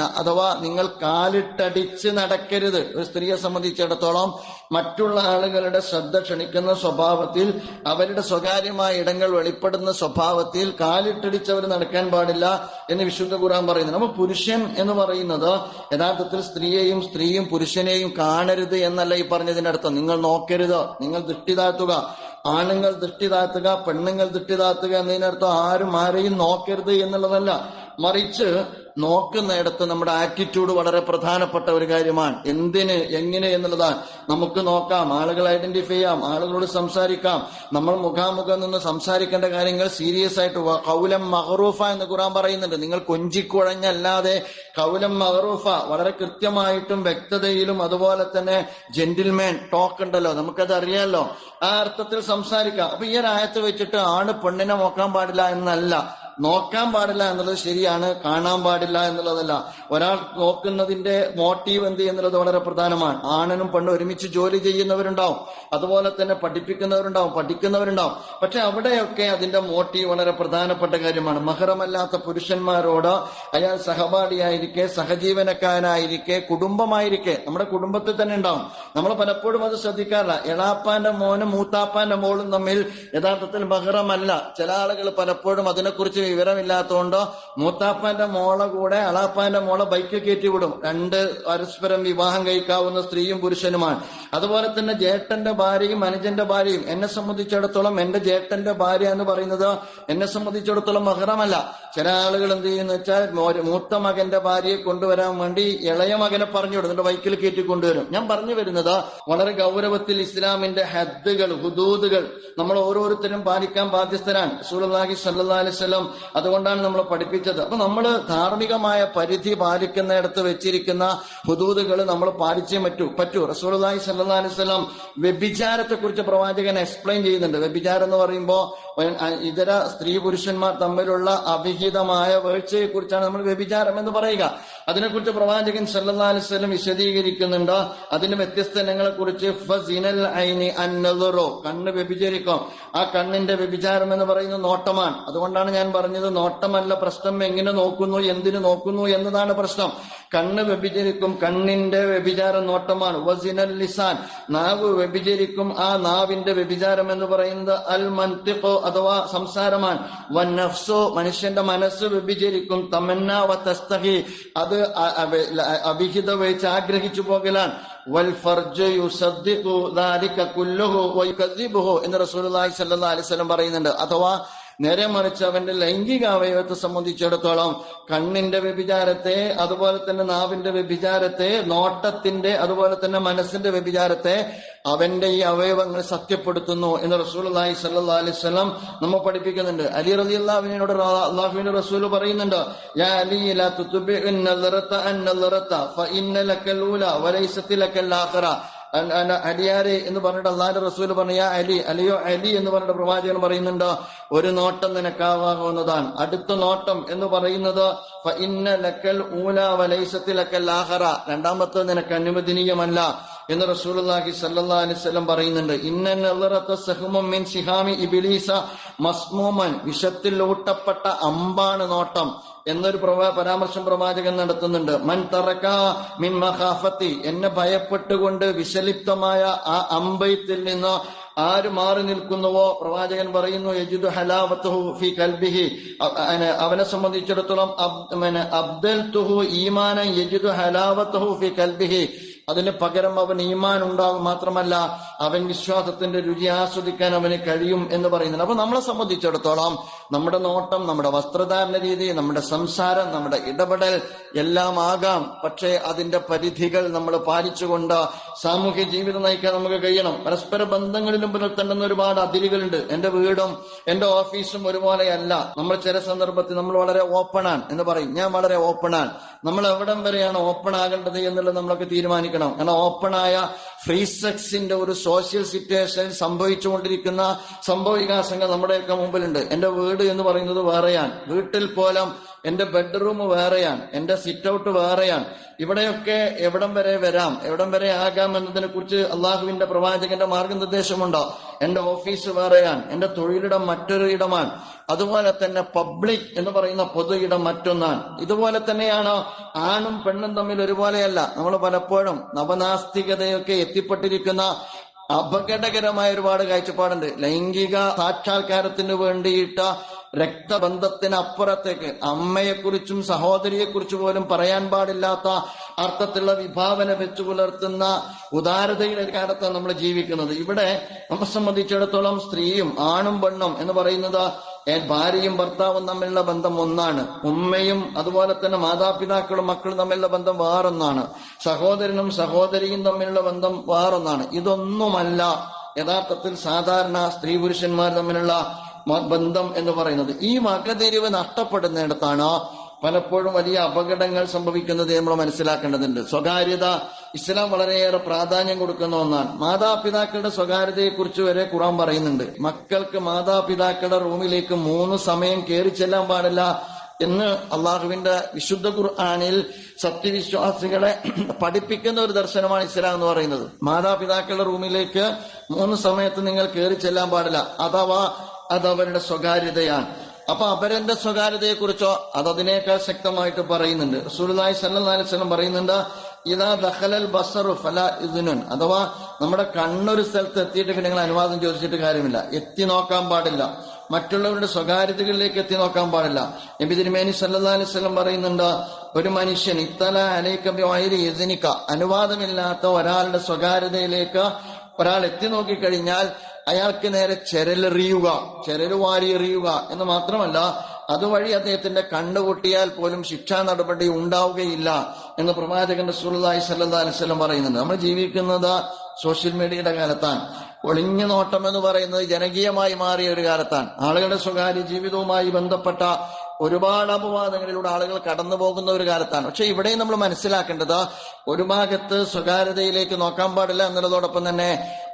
അഥവാ നിങ്ങൾ കാലിട്ടടിച്ച് നടക്കരുത്. ഒരു സ്ത്രീയെ സംബന്ധിച്ചിടത്തോളം മറ്റുള്ള ആളുകളുടെ ശ്രദ്ധ ക്ഷണിക്കുന്ന സ്വഭാവത്തിൽ അവരുടെ സ്വകാര്യമായ ഇടങ്ങൾ വെളിപ്പെടുന്ന സ്വഭാവത്തിൽ കാലിട്ടടിച്ചവർ നടക്കാൻ പാടില്ല എന്ന് വിശുദ്ധ ഖുർആൻ പറയുന്നു നമ്മൾ പുരുഷൻ എന്ന് പറയുന്നത് യഥാർത്ഥത്തിൽ സ്ത്രീയെയും സ്ത്രീയും പുരുഷനെയും കാണരുത് എന്നല്ല ഈ പറഞ്ഞതിന്റെ അർത്ഥം. നിങ്ങൾ നോക്കരുത്. നിങ്ങൾ ദൃഷ്ടി താഴ്ത്തുക ആണുങ്ങൾ ദൃഷ്ടി താഴ്ത്തുക പെണ്ണുങ്ങൾ ദൃഷ്ടി താഴ്ത്തുക എന്നതിനർത്ഥം ആരും ആരെയും നോക്കരുത് എന്നുള്ളതല്ല. മറിച്ച് നോക്കുന്നിടത്ത് നമ്മുടെ ആറ്റിറ്റ്യൂഡ് വളരെ പ്രധാനപ്പെട്ട ഒരു കാര്യമാണ്. എന്തിന് എങ്ങനെ എന്നുള്ളതാണ്. നമുക്ക് നോക്കാം ആളുകൾ ഐഡന്റിഫൈ ചെയ്യാം ആളുകളോട് സംസാരിക്കാം. നമ്മൾ മുഖാമുഖം നിന്ന് സംസാരിക്കേണ്ട കാര്യങ്ങൾ സീരിയസ് ആയിട്ട് കൗലം മഹറൂഫ എന്ന് ഖുറാൻ പറയുന്നുണ്ട്. നിങ്ങൾ കൊഞ്ചിക്കുഴഞ്ഞല്ലാതെ കൗലം മഹറൂഫ വളരെ കൃത്യമായിട്ടും വ്യക്തതയിലും അതുപോലെ തന്നെ ജെന്റിൽമാൻ ടോക്ക് ഉണ്ടല്ലോ. നമുക്കത് അറിയാമല്ലോ ആ അർത്ഥത്തിൽ സംസാരിക്കാം. അപ്പൊ ഈ ഒരു ആയത്ത് വെച്ചിട്ട് ആണ് പെണ്ണിനെ നോക്കാൻ പാടില്ല എന്നല്ല. നോക്കാൻ പാടില്ല എന്നുള്ളത് ശരിയാണ് കാണാൻ പാടില്ല എന്നുള്ളതല്ല. ഒരാൾ നോക്കുന്നതിന്റെ മോട്ടീവ് എന്ത് എന്നുള്ളത് വളരെ പ്രധാനമാണ്. ആണനും പെണ്ണും ഒരുമിച്ച് ജോലി ചെയ്യുന്നവരുണ്ടാവും. അതുപോലെ തന്നെ പഠിപ്പിക്കുന്നവരുണ്ടാവും പഠിക്കുന്നവരുണ്ടാവും. പക്ഷെ അവിടെയൊക്കെ അതിന്റെ മോട്ടീവ് വളരെ പ്രധാനപ്പെട്ട കാര്യമാണ്. മഹറമല്ലാത്ത പുരുഷന്മാരോട് അയാൾ സഹപാഠിയായിരിക്കെ സഹജീവനക്കാരായിരിക്കെ കുടുംബമായിരിക്കെ. നമ്മുടെ കുടുംബത്തിൽ തന്നെ ഉണ്ടാവും. നമ്മൾ പലപ്പോഴും അത് ശ്രദ്ധിക്കാറില്ല. എളാപ്പാന്റെ മോനും മൂത്താപ്പാന്റെ മോളും തമ്മിൽ യഥാർത്ഥത്തിൽ മഹറമല്ല. ചില ആളുകൾ പലപ്പോഴും അതിനെക്കുറിച്ച് വിവരമില്ലാത്തതുകൊണ്ട് മൂത്താപ്പാന്റെ മോളെ കൂടെ അളാപ്പാന്റെ മോളെ ബൈക്ക് കയറ്റി വിടും. രണ്ട് പരസ്പരം വിവാഹം കഴിക്കാവുന്ന സ്ത്രീയും പുരുഷനുമാണ്. അതുപോലെ തന്നെ ജേട്ടന്റെ ഭാര്യയും അനുജന്റെ ഭാര്യയും. എന്നെ സംബന്ധിച്ചിടത്തോളം എന്റെ ജേട്ടന്റെ ഭാര്യ എന്ന് പറയുന്നത് എന്നെ സംബന്ധിച്ചിടത്തോളം മഹറമല്ല ചില ആളുകൾ എന്ത് ചെയ്യുന്ന വെച്ചാൽ മൂത്ത മകന്റെ ഭാര്യയെ കൊണ്ടുവരാൻ വേണ്ടി ഇളയ മകനെ പറഞ്ഞു വിടും. എന്നിട്ട് ബൈക്കിൽ കയറ്റി കൊണ്ടുവരും. ഞാൻ പറഞ്ഞു വരുന്നത് വളരെ ഗൗരവത്തിൽ ഇസ്ലാമിന്റെ ഹദ്ദുകൾ ഹുദൂദുകൾ നമ്മൾ ഓരോരുത്തരും പാലിക്കാൻ ബാധ്യസ്ഥരാണ്. സൂലി സല്ലാ അതുകൊണ്ടാണ് നമ്മൾ പഠിപ്പിച്ചത്. അപ്പൊ നമ്മൾ ധാർമ്മികമായ പരിധി പാലിക്കുന്നിടത്ത് വെച്ചിരിക്കുന്ന ഹുദൂദുകൾ നമ്മൾ പാലിച്ചേ പറ്റൂ പറ്റൂ. റസൂലി സല്ലാ അലിസ്ലാം വ്യഭിചാരത്തെ കുറിച്ച് പ്രവാചകൻ എക്സ്പ്ലെയിൻ ചെയ്യുന്നുണ്ട്. വ്യഭിചാരം എന്ന് പറയുമ്പോൾ ഇതര സ്ത്രീ പുരുഷന്മാർ തമ്മിലുള്ള അവിഹിതമായ വീഴ്ചയെ കുറിച്ചാണ് നമ്മൾ വ്യഭിചാരം എന്ന് പറയുക. അതിനെക്കുറിച്ച് പ്രവാചകൻ സല്ലാ അലൈഹി വസല്ലം വിശദീകരിക്കുന്നുണ്ട്. അതിന് വ്യത്യസ്ത ഇനങ്ങളെ കുറിച്ച് കണ്ണ് വ്യഭിചരിക്കും. ആ കണ്ണിന്റെ വ്യഭിചാരം എന്ന് പറയുന്നത് നോട്ടമാണ്. അതുകൊണ്ടാണ് ഞാൻ പറഞ്ഞത് നോട്ടമല്ല പ്രശ്നം എങ്ങനെ നോക്കുന്നു എന്തിനു നോക്കുന്നു എന്നതാണ് പ്രശ്നം. കണ്ണ് വ്യഭിചരിക്കും കണ്ണിന്റെ വ്യഭിചാര നോട്ടമാണ്. വസിനൽ ലിസാൻ. നാവ് വ്യഭിചരിക്കും ആ നാവിന്റെ വ്യഭിചാരം എന്ന് പറയുന്നത് അൽ മന്തിഖോ അഥവാ സംസാരമാണ്. വൻ നഫ്സോ മനുഷ്യന്റെ മനസ്സ് വ്യഭിചരിക്കും. തമന്ന വ തസ്തഹി അത് അഭിഹിത വെച്ച് ആഗ്രഹിച്ചു പോകലാണ്. എന്ന് റസൂലി സല്ലാ അലൈഹി വസല്ലം പറയുന്നുണ്ട്. അഥവാ നേരെ മറിച്ച് അവന്റെ ലൈംഗിക അവയവത്തെ സംബന്ധിച്ചിടത്തോളം കണ്ണിന്റെ വ്യഭിചാരത്തെ അതുപോലെ തന്നെ നാവിന്റെ വ്യഭിചാരത്തെ നോട്ടത്തിന്റെ അതുപോലെ തന്നെ മനസ്സിന്റെ വ്യഭിചാരത്തെ അവന്റെ ഈ അവയവങ്ങൾ സത്യപ്പെടുത്തുന്നു എന്ന് റസൂൽ അലൈഹി സല്ലാ അലൈഹി സ്വലം നമ്മ പഠിപ്പിക്കുന്നുണ്ട്. അലി റലി അള്ളാഹുവിനോട് അള്ളാഹുവിന്റെ റസൂൽ പറയുന്നുണ്ട് യാ അലിയാരെ എന്ന് പറഞ്ഞിട്ട് അള്ളാന്റെ റസൂൽ പറഞ്ഞ അലി അലിയോ അലി എന്ന് പറഞ്ഞിട്ട് പ്രവാചകൻ പറയുന്നുണ്ട് ഒരു നോട്ടം നിനക്കാവാകുന്നതാണ് അടുത്ത നോട്ടം എന്ന് പറയുന്നത് ഇന്ന ലക്കൽ ഊല വലൈസത്തിലക്കൽ ആഹറ രണ്ടാമത്തെ നിനക്ക് അനുവദനീയമല്ല. എന്ന് റസൂലി സല്ലാസ്ലം പറയുന്നുണ്ട്. മസ്മൂമൻ വിഷത്തിൽ ഊട്ടപ്പെട്ട അമ്പാണ് നോട്ടം എന്നൊരു പരാമർശം പ്രവാചകൻ നടത്തുന്നുണ്ട്. മൻ തറക്ക മിൻ മഹാഫത്തി എന്നെ ഭയപ്പെട്ടുകൊണ്ട് വിശലിപ്തമായ ആ അമ്പയത്തിൽ നിന്ന് ആര് മാറി നിൽക്കുന്നുവോ പ്രവാചകൻ പറയുന്നു യജിദു ഹലാവത്തുഹു ഫി കൽബിഹി. അവനെ സംബന്ധിച്ചിടത്തോളം അബ്ദൽ തുഹു ഈമാനം യജിദു ഹലാവത്തുഹു ഫി കൽബിഹി. അതിന് പകരം അവൻ ഈമാൻ ഉണ്ടാകും മാത്രമല്ല അവൻ വിശ്വാസത്തിന്റെ രുചി ആസ്വദിക്കാൻ അവന് കഴിയും എന്ന് പറയുന്നുണ്ട്. അപ്പൊ നമ്മളെ സംബന്ധിച്ചിടത്തോളം നമ്മുടെ നോട്ടം നമ്മുടെ വസ്ത്രധാരണ രീതി നമ്മുടെ സംസാരം നമ്മുടെ ഇടപെടൽ എല്ലാം ആകാം. പക്ഷേ അതിന്റെ പരിധികൾ നമ്മൾ പാലിച്ചുകൊണ്ട് സാമൂഹ്യ ജീവിതം നയിക്കാൻ നമുക്ക് കഴിയണം. പരസ്പര ബന്ധങ്ങളിലും പുലർത്തേണ്ടുന്ന ഒരുപാട് അതിരുകളുണ്ട്. എന്റെ വീടും എന്റെ ഓഫീസും ഒരുപോലെയല്ല. നമ്മൾ ചില സന്ദർഭത്തിൽ നമ്മൾ വളരെ ഓപ്പൺ ആണ് എന്ന് പറയും. ഞാൻ വളരെ ഓപ്പൺ ആണ് നമ്മൾ എവിടം വരെയാണ് ഓപ്പൺ ആകേണ്ടത് എന്നുള്ളത് നമ്മളൊക്കെ തീരുമാനിക്കണം. കാരണം ഓപ്പണായ ഫ്രീ സെക്സിന്റെ ഒരു സോഷ്യൽ സിറ്റുവേഷൻ സംഭവിച്ചുകൊണ്ടിരിക്കുന്ന സംഭവവികാസങ്ങൾ നമ്മുടെയൊക്കെ മുമ്പിലുണ്ട്. എന്റെ വീട് എന്ന് പറയുന്നത് വേറെയാണ്. വീട്ടിൽ പോലും എന്റെ ബെഡ്റൂം വേറെയാണ് എന്റെ സിറ്റ് ഔട്ട് വേറെയാണ്. ഇവിടെയൊക്കെ എവിടം വരെ വരാം എവിടം വരെ ആകാം എന്നതിനെ കുറിച്ച് അള്ളാഹുവിന്റെ പ്രവാചകന്റെ മാർഗനിർദ്ദേശമുണ്ടോ? എന്റെ ഓഫീസ് വേറെയാണ് എന്റെ തൊഴിലിടം മറ്റൊരു ഇടമാണ്. അതുപോലെ തന്നെ പബ്ലിക് എന്ന് പറയുന്ന പൊതു ഇടം മറ്റൊന്നാണ്. ഇതുപോലെ തന്നെയാണ് ആണും പെണ്ണും തമ്മിൽ ഒരുപോലെയല്ല. നമ്മൾ പലപ്പോഴും നവനാസ്തികതയൊക്കെ എത്തിപ്പെട്ടിരിക്കുന്ന അപകടകരമായ ഒരുപാട് കാഴ്ചപ്പാടുണ്ട്. ലൈംഗിക സാക്ഷാത്കാരത്തിന് വേണ്ടിയിട്ട് രക്തബന്ധത്തിനപ്പുറത്തേക്ക് അമ്മയെക്കുറിച്ചും സഹോദരിയെക്കുറിച്ച് പോലും പറയാൻ പാടില്ലാത്ത അർത്ഥത്തിലുള്ള വിഭാവന വെച്ചു പുലർത്തുന്ന ഉദാരതയുടെ കാലത്താണ് നമ്മൾ ജീവിക്കുന്നത്. ഇവിടെ നമ്മെ സംബന്ധിച്ചിടത്തോളം സ്ത്രീയും ആണും പെണ്ണും എന്ന് പറയുന്നത് ഭാര്യയും ഭർത്താവും തമ്മിലുള്ള ബന്ധം ഒന്നാണ്. ഉമ്മയും അതുപോലെ തന്നെ മാതാപിതാക്കളും മക്കളും തമ്മിലുള്ള ബന്ധം വേറൊന്നാണ്. സഹോദരനും സഹോദരിയും തമ്മിലുള്ള ബന്ധം വേറൊന്നാണ്. ഇതൊന്നുമല്ല യഥാർത്ഥത്തിൽ സാധാരണ സ്ത്രീ പുരുഷന്മാർ തമ്മിലുള്ള ബന്ധം എന്ന് പറയുന്നത്. ഈ വകതിരിവ് നഷ്ടപ്പെടുന്നിടത്താണ് പലപ്പോഴും വലിയ അപകടങ്ങൾ സംഭവിക്കുന്നത് നമ്മൾ മനസ്സിലാക്കേണ്ടതുണ്ട്. സ്വകാര്യത ഇസ്ലാം വളരെയേറെ പ്രാധാന്യം കൊടുക്കുന്ന ഒന്നാണ്. മാതാപിതാക്കളുടെ സ്വകാര്യതയെക്കുറിച്ച് വരെ ഖുറാൻ പറയുന്നുണ്ട്. മക്കൾക്ക് മാതാപിതാക്കളുടെ റൂമിലേക്ക് മൂന്ന് സമയം കയറി ചെല്ലാൻ പാടില്ല എന്ന് അള്ളാഹുവിന്റെ വിശുദ്ധ ഖുർആാനിൽ സത്യവിശ്വാസികളെ പഠിപ്പിക്കുന്ന ഒരു ദർശനമാണ് ഇസ്ലാം എന്ന് പറയുന്നത്. മാതാപിതാക്കളുടെ റൂമിലേക്ക് മൂന്ന് സമയത്ത് നിങ്ങൾ കയറി ചെല്ലാൻ പാടില്ല. അഥവാ അത് അവരുടെ സ്വകാര്യതയാണ്. അപ്പൊ അപരന്റെ സ്വകാര്യതയെ കുറിച്ചോ അത് അതിനേക്കാൾ ശക്തമായിട്ട് പറയുന്നുണ്ട്. റസൂലുള്ളാഹി സല്ലം പറയുന്നുണ്ട് ഇതാ ദഹലൽ ബസറു ഫല ഇതിനു അഥവാ നമ്മുടെ കണ്ണൊരു സ്ഥലത്ത് എത്തിയിട്ട് പിന്നെ നിങ്ങൾ അനുവാദം ചോദിച്ചിട്ട് കാര്യമില്ല. എത്തി നോക്കാൻ പാടില്ല. മറ്റുള്ളവരുടെ സ്വകാര്യതകളിലേക്ക് എത്തി നോക്കാൻ പാടില്ല. നബി തിരുമേനി സല്ലല്ലാഹി അലൈഹി വസല്ലം പറയുന്നുണ്ട് ഒരു മനുഷ്യൻ ഇത്തല അലൈക്കബി വൈരി അനുവാദമില്ലാത്ത ഒരാളുടെ സ്വകാര്യതയിലേക്ക് ഒരാൾ എത്തി നോക്കിക്കഴിഞ്ഞാൽ അയാൾക്ക് നേരെ ചെരലെറിയുക ചെരൽ വാരി എറിയുക എന്ന് മാത്രമല്ല അതുവഴി അദ്ദേഹത്തിന്റെ കണ്ണുപൊട്ടിയാൽ പോലും ശിക്ഷാ നടപടി ഉണ്ടാവുകയില്ല എന്ന് പ്രവാചകൻ റസൂലുള്ളാഹി സല്ലാ അലൈഹി വസല്ലം പറയുന്നുണ്ട്. നമ്മൾ ജീവിക്കുന്നത് സോഷ്യൽ മീഡിയയുടെ കാലത്താണ്. ഒളിഞ്ഞു നോട്ടം എന്ന് പറയുന്നത് ജനകീയമായി മാറിയ ഒരു കാലത്താണ്. ആളുകളുടെ സ്വകാര്യ ജീവിതവുമായി ബന്ധപ്പെട്ട ഒരുപാട് അപവാദങ്ങളിലൂടെ ആളുകൾ കടന്നു പോകുന്ന ഒരു കാലത്താണ്. പക്ഷെ ഇവിടെയും നമ്മൾ മനസ്സിലാക്കേണ്ടത് ഒരു ഭാഗത്ത് സ്വകാര്യതയിലേക്ക് നോക്കാൻ പാടില്ല എന്നുള്ളതോടൊപ്പം തന്നെ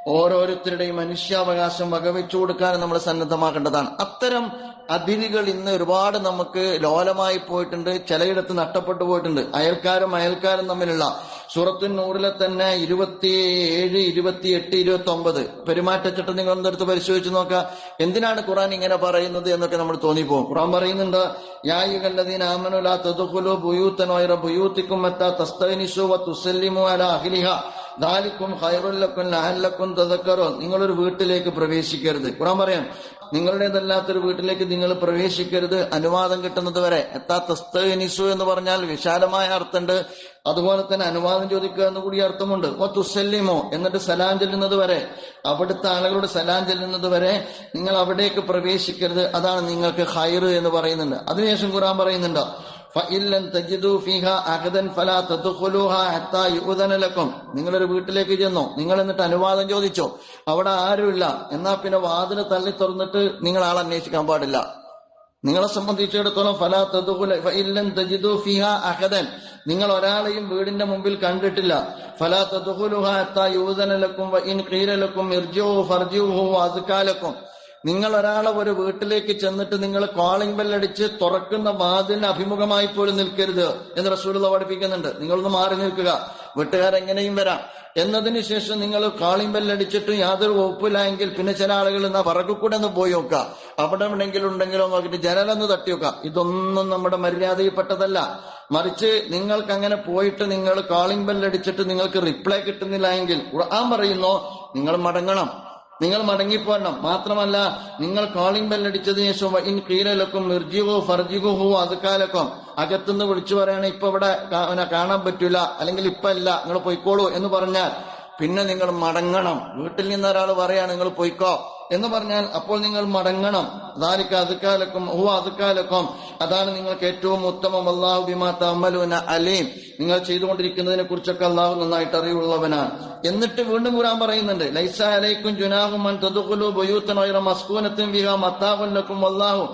ഓരോരുത്തരുടെയും മനുഷ്യാവകാശം വകവെച്ചു കൊടുക്കാൻ നമ്മൾ സന്നദ്ധമാക്കേണ്ടതാണ്. അത്തരം അതിരുകൾ ഇന്ന് ഒരുപാട് നമുക്ക് ലോലമായി പോയിട്ടുണ്ട് ചിലയിടത്ത് നഷ്ടപ്പെട്ടു പോയിട്ടുണ്ട്. അയൽക്കാരും അയൽക്കാരും തമ്മിലുള്ള സൂറത്തുൻ നൂറിലെ തന്നെ ഇരുപത്തി ഏഴ് ഇരുപത്തി എട്ട് ഇരുപത്തി ഒമ്പത് പെരുമാറ്റച്ചട്ടം നിങ്ങൾ എന്തെടുത്ത് പരിശോധിച്ച് നോക്കുക. എന്തിനാണ് ഖുറാൻ ഇങ്ങനെ പറയുന്നത് എന്നൊക്കെ നമ്മൾ തോന്നിപ്പോകും. ഖുറാൻ പറയുന്നുണ്ട് യാമനുലാ ആമനുല ഭൂയൂത്തനോ ബുയൂത്തൻ വൈറ മത്ത തസ്തനിസു വ തുസല്ലിമു അല അഹ്ലിഹ. ദാലിക്കും ഹൈറുല്ലക്കും ലഹല്ലക്കും തതക്കറോ നിങ്ങളൊരു വീട്ടിലേക്ക് പ്രവേശിക്കരുത്. ഖുറാൻ പറയാം നിങ്ങളുടേതല്ലാത്തൊരു വീട്ടിലേക്ക് നിങ്ങൾ പ്രവേശിക്കരുത്. അനുവാദം കിട്ടുന്നത് വരെ. എത്താ തസ്തനിസു എന്ന് പറഞ്ഞാൽ വിശാലമായ അർത്ഥമുണ്ട്. അതുപോലെ തന്നെ അനുവാദം ചോദിക്കുക എന്ന് കൂടി അർത്ഥമുണ്ട്. ഓ തുസല്ലിമോ എന്നിട്ട് സലാം ചെല്ലുന്നത് വരെ. അവിടുത്തെ ആളുകളോട് സലാം ചെല്ലുന്നത് വരെ നിങ്ങൾ അവിടേക്ക് പ്രവേശിക്കരുത്. അതാണ് നിങ്ങൾക്ക് ഹൈറ് എന്ന് പറയുന്നുണ്ട്. അതിനുശേഷം ഖുറാൻ പറയുന്നുണ്ട്? നിങ്ങളൊരു വീട്ടിലേക്ക് ചെന്നോ. നിങ്ങൾ എന്നിട്ട് അനുവാദം ചോദിച്ചോ. അവിടെ ആരുമില്ല. എന്നാ പിന്നെ വാതിൽ തള്ളി തുറന്നിട്ട് നിങ്ങൾ ആൾ അന്വേഷിക്കാൻ പാടില്ല. നിങ്ങളെ സംബന്ധിച്ചിടത്തോളം ഫലാ തജിദു ഫിഹ അഹദൻ. നിങ്ങൾ ഒരാളെയും വീടിന്റെ മുമ്പിൽ കണ്ടിട്ടില്ല. ഫലാ തദ്ഖുലുഹ ഹത്താ യുഅദന ലക്കും വഇൻ ഖീല ലക്കും ഇർജിഉ ഫർജിഉഹു വഅസ്കാലക്കും നിങ്ങൾ ഒരാളെ ഒരു വീട്ടിലേക്ക് ചെന്നിട്ട് നിങ്ങൾ കോളിംഗ് ബെല്ലടിച്ച് തുറക്കുന്ന വാതിലിന് അഭിമുഖമായി പോലും നിൽക്കരുത് എന്ന് റസൂലുള്ള പഠിപ്പിക്കുന്നുണ്ട്. നിങ്ങളൊന്ന് മാറി നിൽക്കുക. വീട്ടുകാരെങ്ങനെയും വരാം. എന്നതിന് ശേഷം നിങ്ങൾ കോളിംഗ് ബെല്ലടിച്ചിട്ട് യാതൊരു വകുപ്പില്ല എങ്കിൽ പിന്നെ ചില ആളുകൾ എന്നാ പറക്കു ഒന്ന് പോയി നോക്കുക. അവിടെ എവിടെയെങ്കിലും ഉണ്ടെങ്കിലോ നോക്കിയിട്ട് ജനലൊന്ന് തട്ടി നോക്കുക. ഇതൊന്നും നമ്മുടെ മര്യാദയിൽപ്പെട്ടതല്ല. മറിച്ച് നിങ്ങൾക്ക് അങ്ങനെ പോയിട്ട് നിങ്ങൾ കോളിംഗ് ബെല്ലടിച്ചിട്ട് നിങ്ങൾക്ക് റിപ്ലൈ കിട്ടുന്നില്ല എങ്കിൽ ആ പറയുന്നു നിങ്ങൾ മടങ്ങണം. നിങ്ങൾ മടങ്ങിപ്പോരണം. മാത്രമല്ല നിങ്ങൾ കോളിംഗ് ബെല്ലടിച്ചതിന് ശേഷം ഇൻ കീരലക്കും നിർജീവോ ഫർജീവോ അതുക്കാലക്കും അകത്തുനിന്ന് വിളിച്ചു പറയണ ഇപ്പൊ ഇവിടെ കാണാൻ പറ്റൂല. അല്ലെങ്കിൽ ഇപ്പൊ അല്ല. നിങ്ങൾ പൊയ്ക്കോളൂ. എന്ന് പറഞ്ഞാൽ പിന്നെ നിങ്ങൾ മടങ്ങണം. വീട്ടിൽ നിന്ന് ഒരാൾ പറയാണ് നിങ്ങൾ പൊയ്ക്കോ. എന്ന് പറഞ്ഞാൽ അപ്പോൾ നിങ്ങൾ മടങ്ങണം. ദാരിക്ക അതുക്കാലക്കും ഹു അതുക്കാലക്കും അതാണ് നിങ്ങൾക്ക് ഏറ്റവും ഉത്തമം. അള്ളാഹു ബിമാ തമ്മലൂന അലീം. നിങ്ങൾ ചെയ്തുകൊണ്ടിരിക്കുന്നതിനെ കുറിച്ചൊക്കെ അള്ളാഹു നന്നായിട്ട് അറിവുള്ളവനാണ്. എന്നിട്ട് വീണ്ടും ഖുറാൻ പറയുന്നുണ്ട് ലൈസ അലൈക്കും ജുനാഹും മൻ തദഖുലു ബുയൂത്തൻ ഗൈറ മസ്കൂനത്തിൻ ബിഹാ മത്താഉൻ ലക്കും വമാ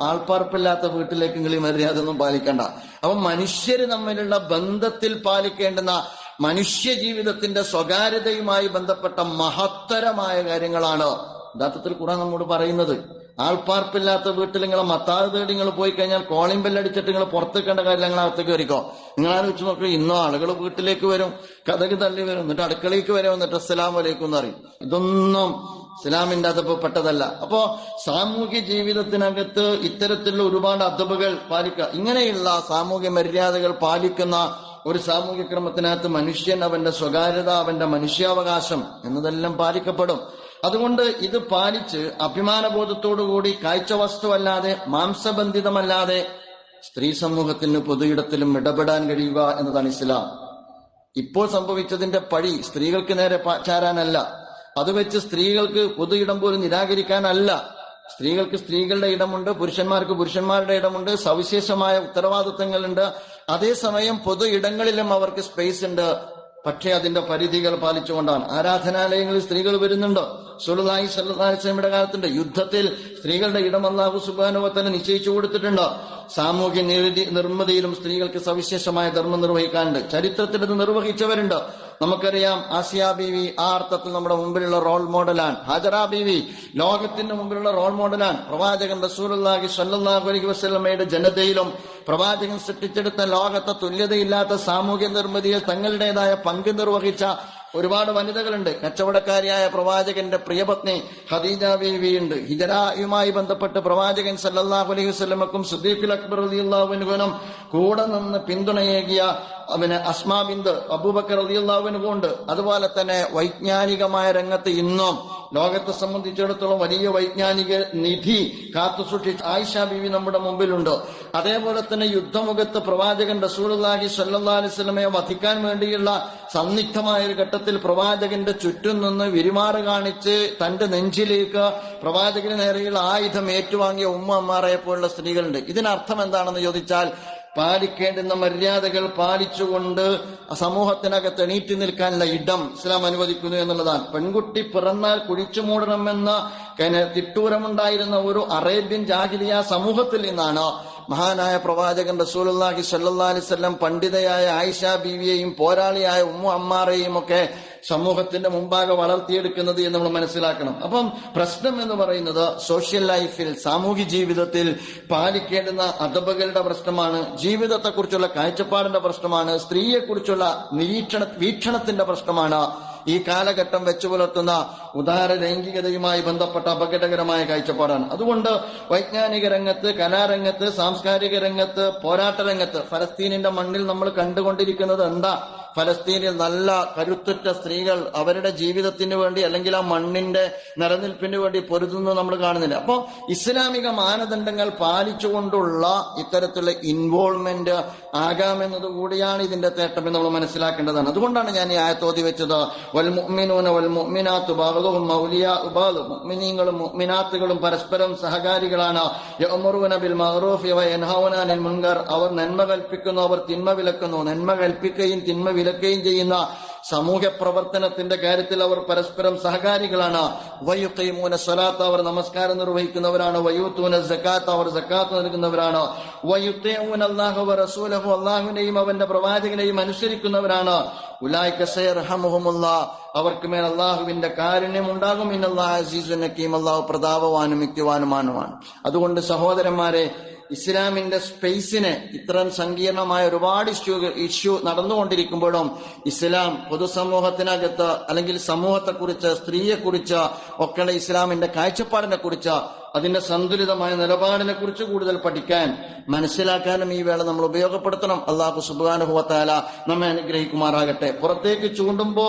ആൾപ്പാർപ്പില്ലാത്ത വീട്ടിലേക്ക് നിങ്ങൾ മര്യാദ ഒന്നും പാലിക്കണ്ട. അപ്പൊ മനുഷ്യര് തമ്മിലുള്ള ബന്ധത്തിൽ പാലിക്കേണ്ടുന്ന മനുഷ്യ ജീവിതത്തിന്റെ സ്വകാര്യതയുമായി ബന്ധപ്പെട്ട മഹത്തരമായ കാര്യങ്ങളാണ്. യഥാർത്ഥത്തിൽ ഖുറാൻ നമ്മോട് പറയുന്നത് ആൾപ്പാർപ്പില്ലാത്ത വീട്ടിൽ നിങ്ങളെ മത്താതെ തേടി നിങ്ങൾ പോയി കഴിഞ്ഞാൽ കോളിംഗ് ബെല്ലടിച്ചിട്ട് നിങ്ങൾ പുറത്തേക്കേണ്ട കണ്ട കാര്യം നിങ്ങൾ അകത്തേക്ക് വരിക്കോ? നിങ്ങൾ ആലോചിച്ച് നോക്കുക ഇന്നോ ആളുകൾ വീട്ടിലേക്ക് വരും കഥക് തള്ളി വരും എന്നിട്ട് അടുക്കളയ്ക്ക് വരും എന്നിട്ട് അസ്സലാം വലൈക്കും എന്ന് പറയും. ഇതൊന്നും ഇസ്ലാമിന്റെ അതപ്പ് പെട്ടതല്ല. അപ്പോ സാമൂഹ്യ ജീവിതത്തിനകത്ത് ഇത്തരത്തിലുള്ള ഒരുപാട് അദബുകൾ പാലിക്കുക ഇങ്ങനെയുള്ള സാമൂഹ്യ മര്യാദകൾ പാലിക്കുന്ന ഒരു സാമൂഹ്യ ക്രമത്തിനകത്ത് മനുഷ്യൻ അവന്റെ സ്വകാര്യത അവന്റെ മനുഷ്യാവകാശം എന്നതെല്ലാം പാലിക്കപ്പെടും. അതുകൊണ്ട് ഇത് പാലിച്ച് അഭിമാനബോധത്തോടുകൂടി കാഴ്ച വസ്തുവല്ലാതെ മാംസബന്ധിതമല്ലാതെ സ്ത്രീ സമൂഹത്തിന് പൊതുയിടത്തിലും ഇടപെടാൻ കഴിയുക എന്നതാണ് ഇസ്ലാം. ഇപ്പോൾ സംഭവിച്ചതിന്റെ പഴി സ്ത്രീകൾക്ക് നേരെ ചാരാനല്ല അത് വെച്ച് സ്ത്രീകൾക്ക് പൊതു ഇടം പോലും നിരാകരിക്കാനല്ല. സ്ത്രീകൾക്ക് സ്ത്രീകളുടെ ഇടമുണ്ട് പുരുഷന്മാർക്ക് പുരുഷന്മാരുടെ ഇടമുണ്ട് സവിശേഷമായ ഉത്തരവാദിത്തങ്ങളുണ്ട്. അതേസമയം പൊതു ഇടങ്ങളിലും അവർക്ക് സ്പേസ് ഉണ്ട്. പക്ഷേ അതിന്റെ പരിധികൾ പാലിച്ചുകൊണ്ടാണ്. ആരാധനാലയങ്ങളിൽ സ്ത്രീകൾ വരുന്നുണ്ട്? സുലതായി സല്ലാസ്ലമിയുടെ കാലത്തുണ്ട്. യുദ്ധത്തിൽ സ്ത്രീകളുടെ ഇടം അള്ളാഹു സുബാനുവത്തനെ നിശ്ചയിച്ചു കൊടുത്തിട്ടുണ്ട്? സാമൂഹ്യ നിർമ്മിതിയിലും സ്ത്രീകൾക്ക് സവിശേഷമായ ധർമ്മം നിർവഹിക്കാനുണ്ട്. ചരിത്രത്തിൽ ഇത് നിർവഹിച്ചവരുണ്ട്? നമുക്കറിയാം ആസിയ ബീവി ആ അർത്ഥത്തിൽ നമ്മുടെ മുമ്പിലുള്ള റോൾ മോഡലാണ്. ഹാജറ ബീവി ലോകത്തിന്റെ മുമ്പിലുള്ള റോൾ മോഡലാണ്. പ്രവാചകൻ റസൂലുള്ളാഹി സ്വല്ലല്ലാഹു അലൈഹി വസല്ലമയുടെ ജനതയിലും പ്രവാചകൻ സൃഷ്ടിച്ചെടുത്ത ലോകത്തെ തുല്യതയില്ലാത്ത സാമൂഹ്യ നിർമ്മിതിയിൽ തങ്ങളുടേതായ പങ്ക് നിർവഹിച്ച ഒരുപാട് വനിതകളുണ്ട്. കച്ചവടക്കാരിയായ പ്രവാചകന്റെ പ്രിയപത്നി ഹദീജ ബീവിയുണ്ട് ഹിജറയുമായി ബന്ധപ്പെട്ട് പ്രവാചകൻ സല്ലാഹു അലൈഹി വസ്ലമക്കും സുദീഖുൽ അക്ബർ അൻഹുവിനും കൂടെ നിന്ന് പിന്തുണയേകിയ അവന് അസ്മാ ബിന്ദ് അബൂബക്കർ അൻഹു ഉണ്ട്. അതുപോലെ തന്നെ വൈജ്ഞാനികമായ രംഗത്ത് ഇന്നും ലോകത്തെ സംബന്ധിച്ചിടത്തോളം വലിയ വൈജ്ഞാനിക നിധി കാത്തു സൂക്ഷിച്ച ആയിഷ ബീവി നമ്മുടെ മുമ്പിലുണ്ട്. അതേപോലെ തന്നെ യുദ്ധമുഖത്ത് പ്രവാചകൻ റസൂലുള്ളാഹി സല്ലാ അലൈഹി വസല്ലമയെ വധിക്കാൻ വേണ്ടിയുള്ള സന്നിഗ്ധമായ ഒരു ഘട്ടത്തിൽ പ്രവാചകന്റെ ചുറ്റും നിന്ന് വിരിമാറ് കാണിച്ച് തന്റെ നെഞ്ചിലേക്ക് പ്രവാചകന് നേരെയുള്ള ആയുധം ഏറ്റുവാങ്ങിയ ഉമ്മ അമ്മാറയെ പോലുള്ള സ്ത്രീകളുണ്ട്. ഇതിനർത്ഥം എന്താണെന്ന് ചോദിച്ചാൽ പാലിക്കേണ്ടുന്ന മര്യാദകൾ പാലിച്ചുകൊണ്ട് സമൂഹത്തിനകത്ത് എണീറ്റ് നിൽക്കാനുള്ള ഇടം ഇസ്ലാം അനുവദിക്കുന്നു എന്നുള്ളതാണ്. പെൺകുട്ടി പിറന്നാൽ കുഴിച്ചു മൂടണമെന്ന തിട്ടൂരമുണ്ടായിരുന്ന ഒരു അറേബ്യൻ ജാഹിലിയ സമൂഹത്തിൽ നിന്നാണ് മഹാനായ പ്രവാചകൻ അലൈഹി വസല്ലം പണ്ഡിതയായ ആയിഷ ബീവിയെയും പോരാളിയായ ഉമ്മു അമ്മാറയെയും ഒക്കെ സമൂഹത്തിന്റെ മുമ്പാകെ വളർത്തിയെടുക്കുന്നത് എന്ന് നമ്മൾ മനസ്സിലാക്കണം. അപ്പം പ്രശ്നം എന്ന് പറയുന്നത് സോഷ്യൽ ലൈഫിൽ സാമൂഹ്യ ജീവിതത്തിൽ പാലിക്കേണ്ടുന്ന അധപകളുടെ പ്രശ്നമാണ് ജീവിതത്തെക്കുറിച്ചുള്ള കാഴ്ചപ്പാടിന്റെ പ്രശ്നമാണ് സ്ത്രീയെക്കുറിച്ചുള്ള നിരീക്ഷണ വീക്ഷണത്തിന്റെ പ്രശ്നമാണ് ഈ കാലഘട്ടം വെച്ചു പുലർത്തുന്ന ഉദാര ലൈംഗികതയുമായി ബന്ധപ്പെട്ട അപകടകരമായ കാഴ്ചപ്പാടാണ്. അതുകൊണ്ട് വൈജ്ഞാനിക രംഗത്ത് കലാരംഗത്ത് സാംസ്കാരിക രംഗത്ത് പോരാട്ട രംഗത്ത് ഫലസ്തീനിന്റെ മണ്ണിൽ നമ്മൾ കണ്ടുകൊണ്ടിരിക്കുന്നത് എന്താ? ഫലസ്തീനിൽ നല്ല കരുത്തുറ്റ സ്ത്രീകൾ അവരുടെ ജീവിതത്തിന് വേണ്ടി അല്ലെങ്കിൽ ആ മണ്ണിന്റെ നിലനിൽപ്പിന് വേണ്ടി പൊരുതുന്നു നമ്മൾ കാണുന്നില്ല. അപ്പോൾ ഇസ്ലാമിക മാനദണ്ഡങ്ങൾ പാലിച്ചുകൊണ്ടുള്ള ഇത്തരത്തിലുള്ള ഇൻവോൾവ്മെന്റ് ആകാമെന്നത് കൂടിയാണ് ഇതിന്റെ എന്ന് നമ്മൾ മനസ്സിലാക്കേണ്ടതാണ്. അതുകൊണ്ടാണ് ഞാൻ ഈ ആയത്തോതി വെച്ചത് വൽ മുഅ്മിനൂന വൽ മുഅ്മിനാത്തു ബഅദുഹും മൗലിയാഉ ബഅദ് മുഅ്മിനീങ്ങളും മുഅ്മിനാത്തുകളും പരസ്പരം സഹകാരികളാണ്. ബിൽ അനിൽ അവർ നന്മ കൽപ്പിക്കുന്നു അവർ തിന്മ വിലക്കുന്നു. നന്മ കൽപ്പിക്കുകയും തിന്മ വിലക്കുകയും ചെയ്യുന്ന സമൂഹ പ്രവർത്തനത്തിന്റെ കാര്യത്തിൽ അവർ പരസ്പരം സഹകാരികളാണ്. വയുക്കൈമൂന സ്വലാത്ത് അവർ നമസ്കാരം നിർവഹിക്കുന്നവരാണ്. വയൂത്തൂന സക്കാത്ത് അവർ സക്കാത്ത് നൽകുന്നവരാണ്. വയുത്തേമൂൻ അള്ളാഹു റസൂലഹു അള്ളാഹുവിനെയും അവന്റെ പ്രവാചകനെയും അനുസരിക്കുന്നവരാണ്. അവർക്ക് മേൽ അള്ളാഹുവിന്റെ കാരുണ്യം ഉണ്ടാകും. ഇന്നല്ലാഹ് അസീസുൻ അള്ളാഹു പ്രതാപവാനും യുക്തിവാനുമാനുമാണ് അതുകൊണ്ട് സഹോദരന്മാരെ ഇസ്ലാമിന്റെ സ്പേസിന് ഇത്തരം സങ്കീർണമായ ഒരുപാട് ഇഷ്യൂ ഇഷ്യൂ നടന്നുകൊണ്ടിരിക്കുമ്പോഴും ഇസ്ലാം പൊതുസമൂഹത്തിനകത്ത് അല്ലെങ്കിൽ സമൂഹത്തെക്കുറിച്ച് സ്ത്രീയെക്കുറിച്ച് ഒക്കെയുള്ള ഇസ്ലാമിന്റെ കാഴ്ചപ്പാടിനെ കുറിച്ച് അതിന്റെ സന്തുലിതമായ നിലപാടിനെ കുറിച്ച് കൂടുതൽ പഠിക്കാൻ മനസ്സിലാക്കാനും ഈ വേള നമ്മൾ ഉപയോഗപ്പെടുത്തണം. അള്ളാഹു സുബാനുഭവത്താല നമ്മെ അനുഗ്രഹിക്കുമാറാകട്ടെ. പുറത്തേക്ക് ചൂണ്ടുമ്പോൾ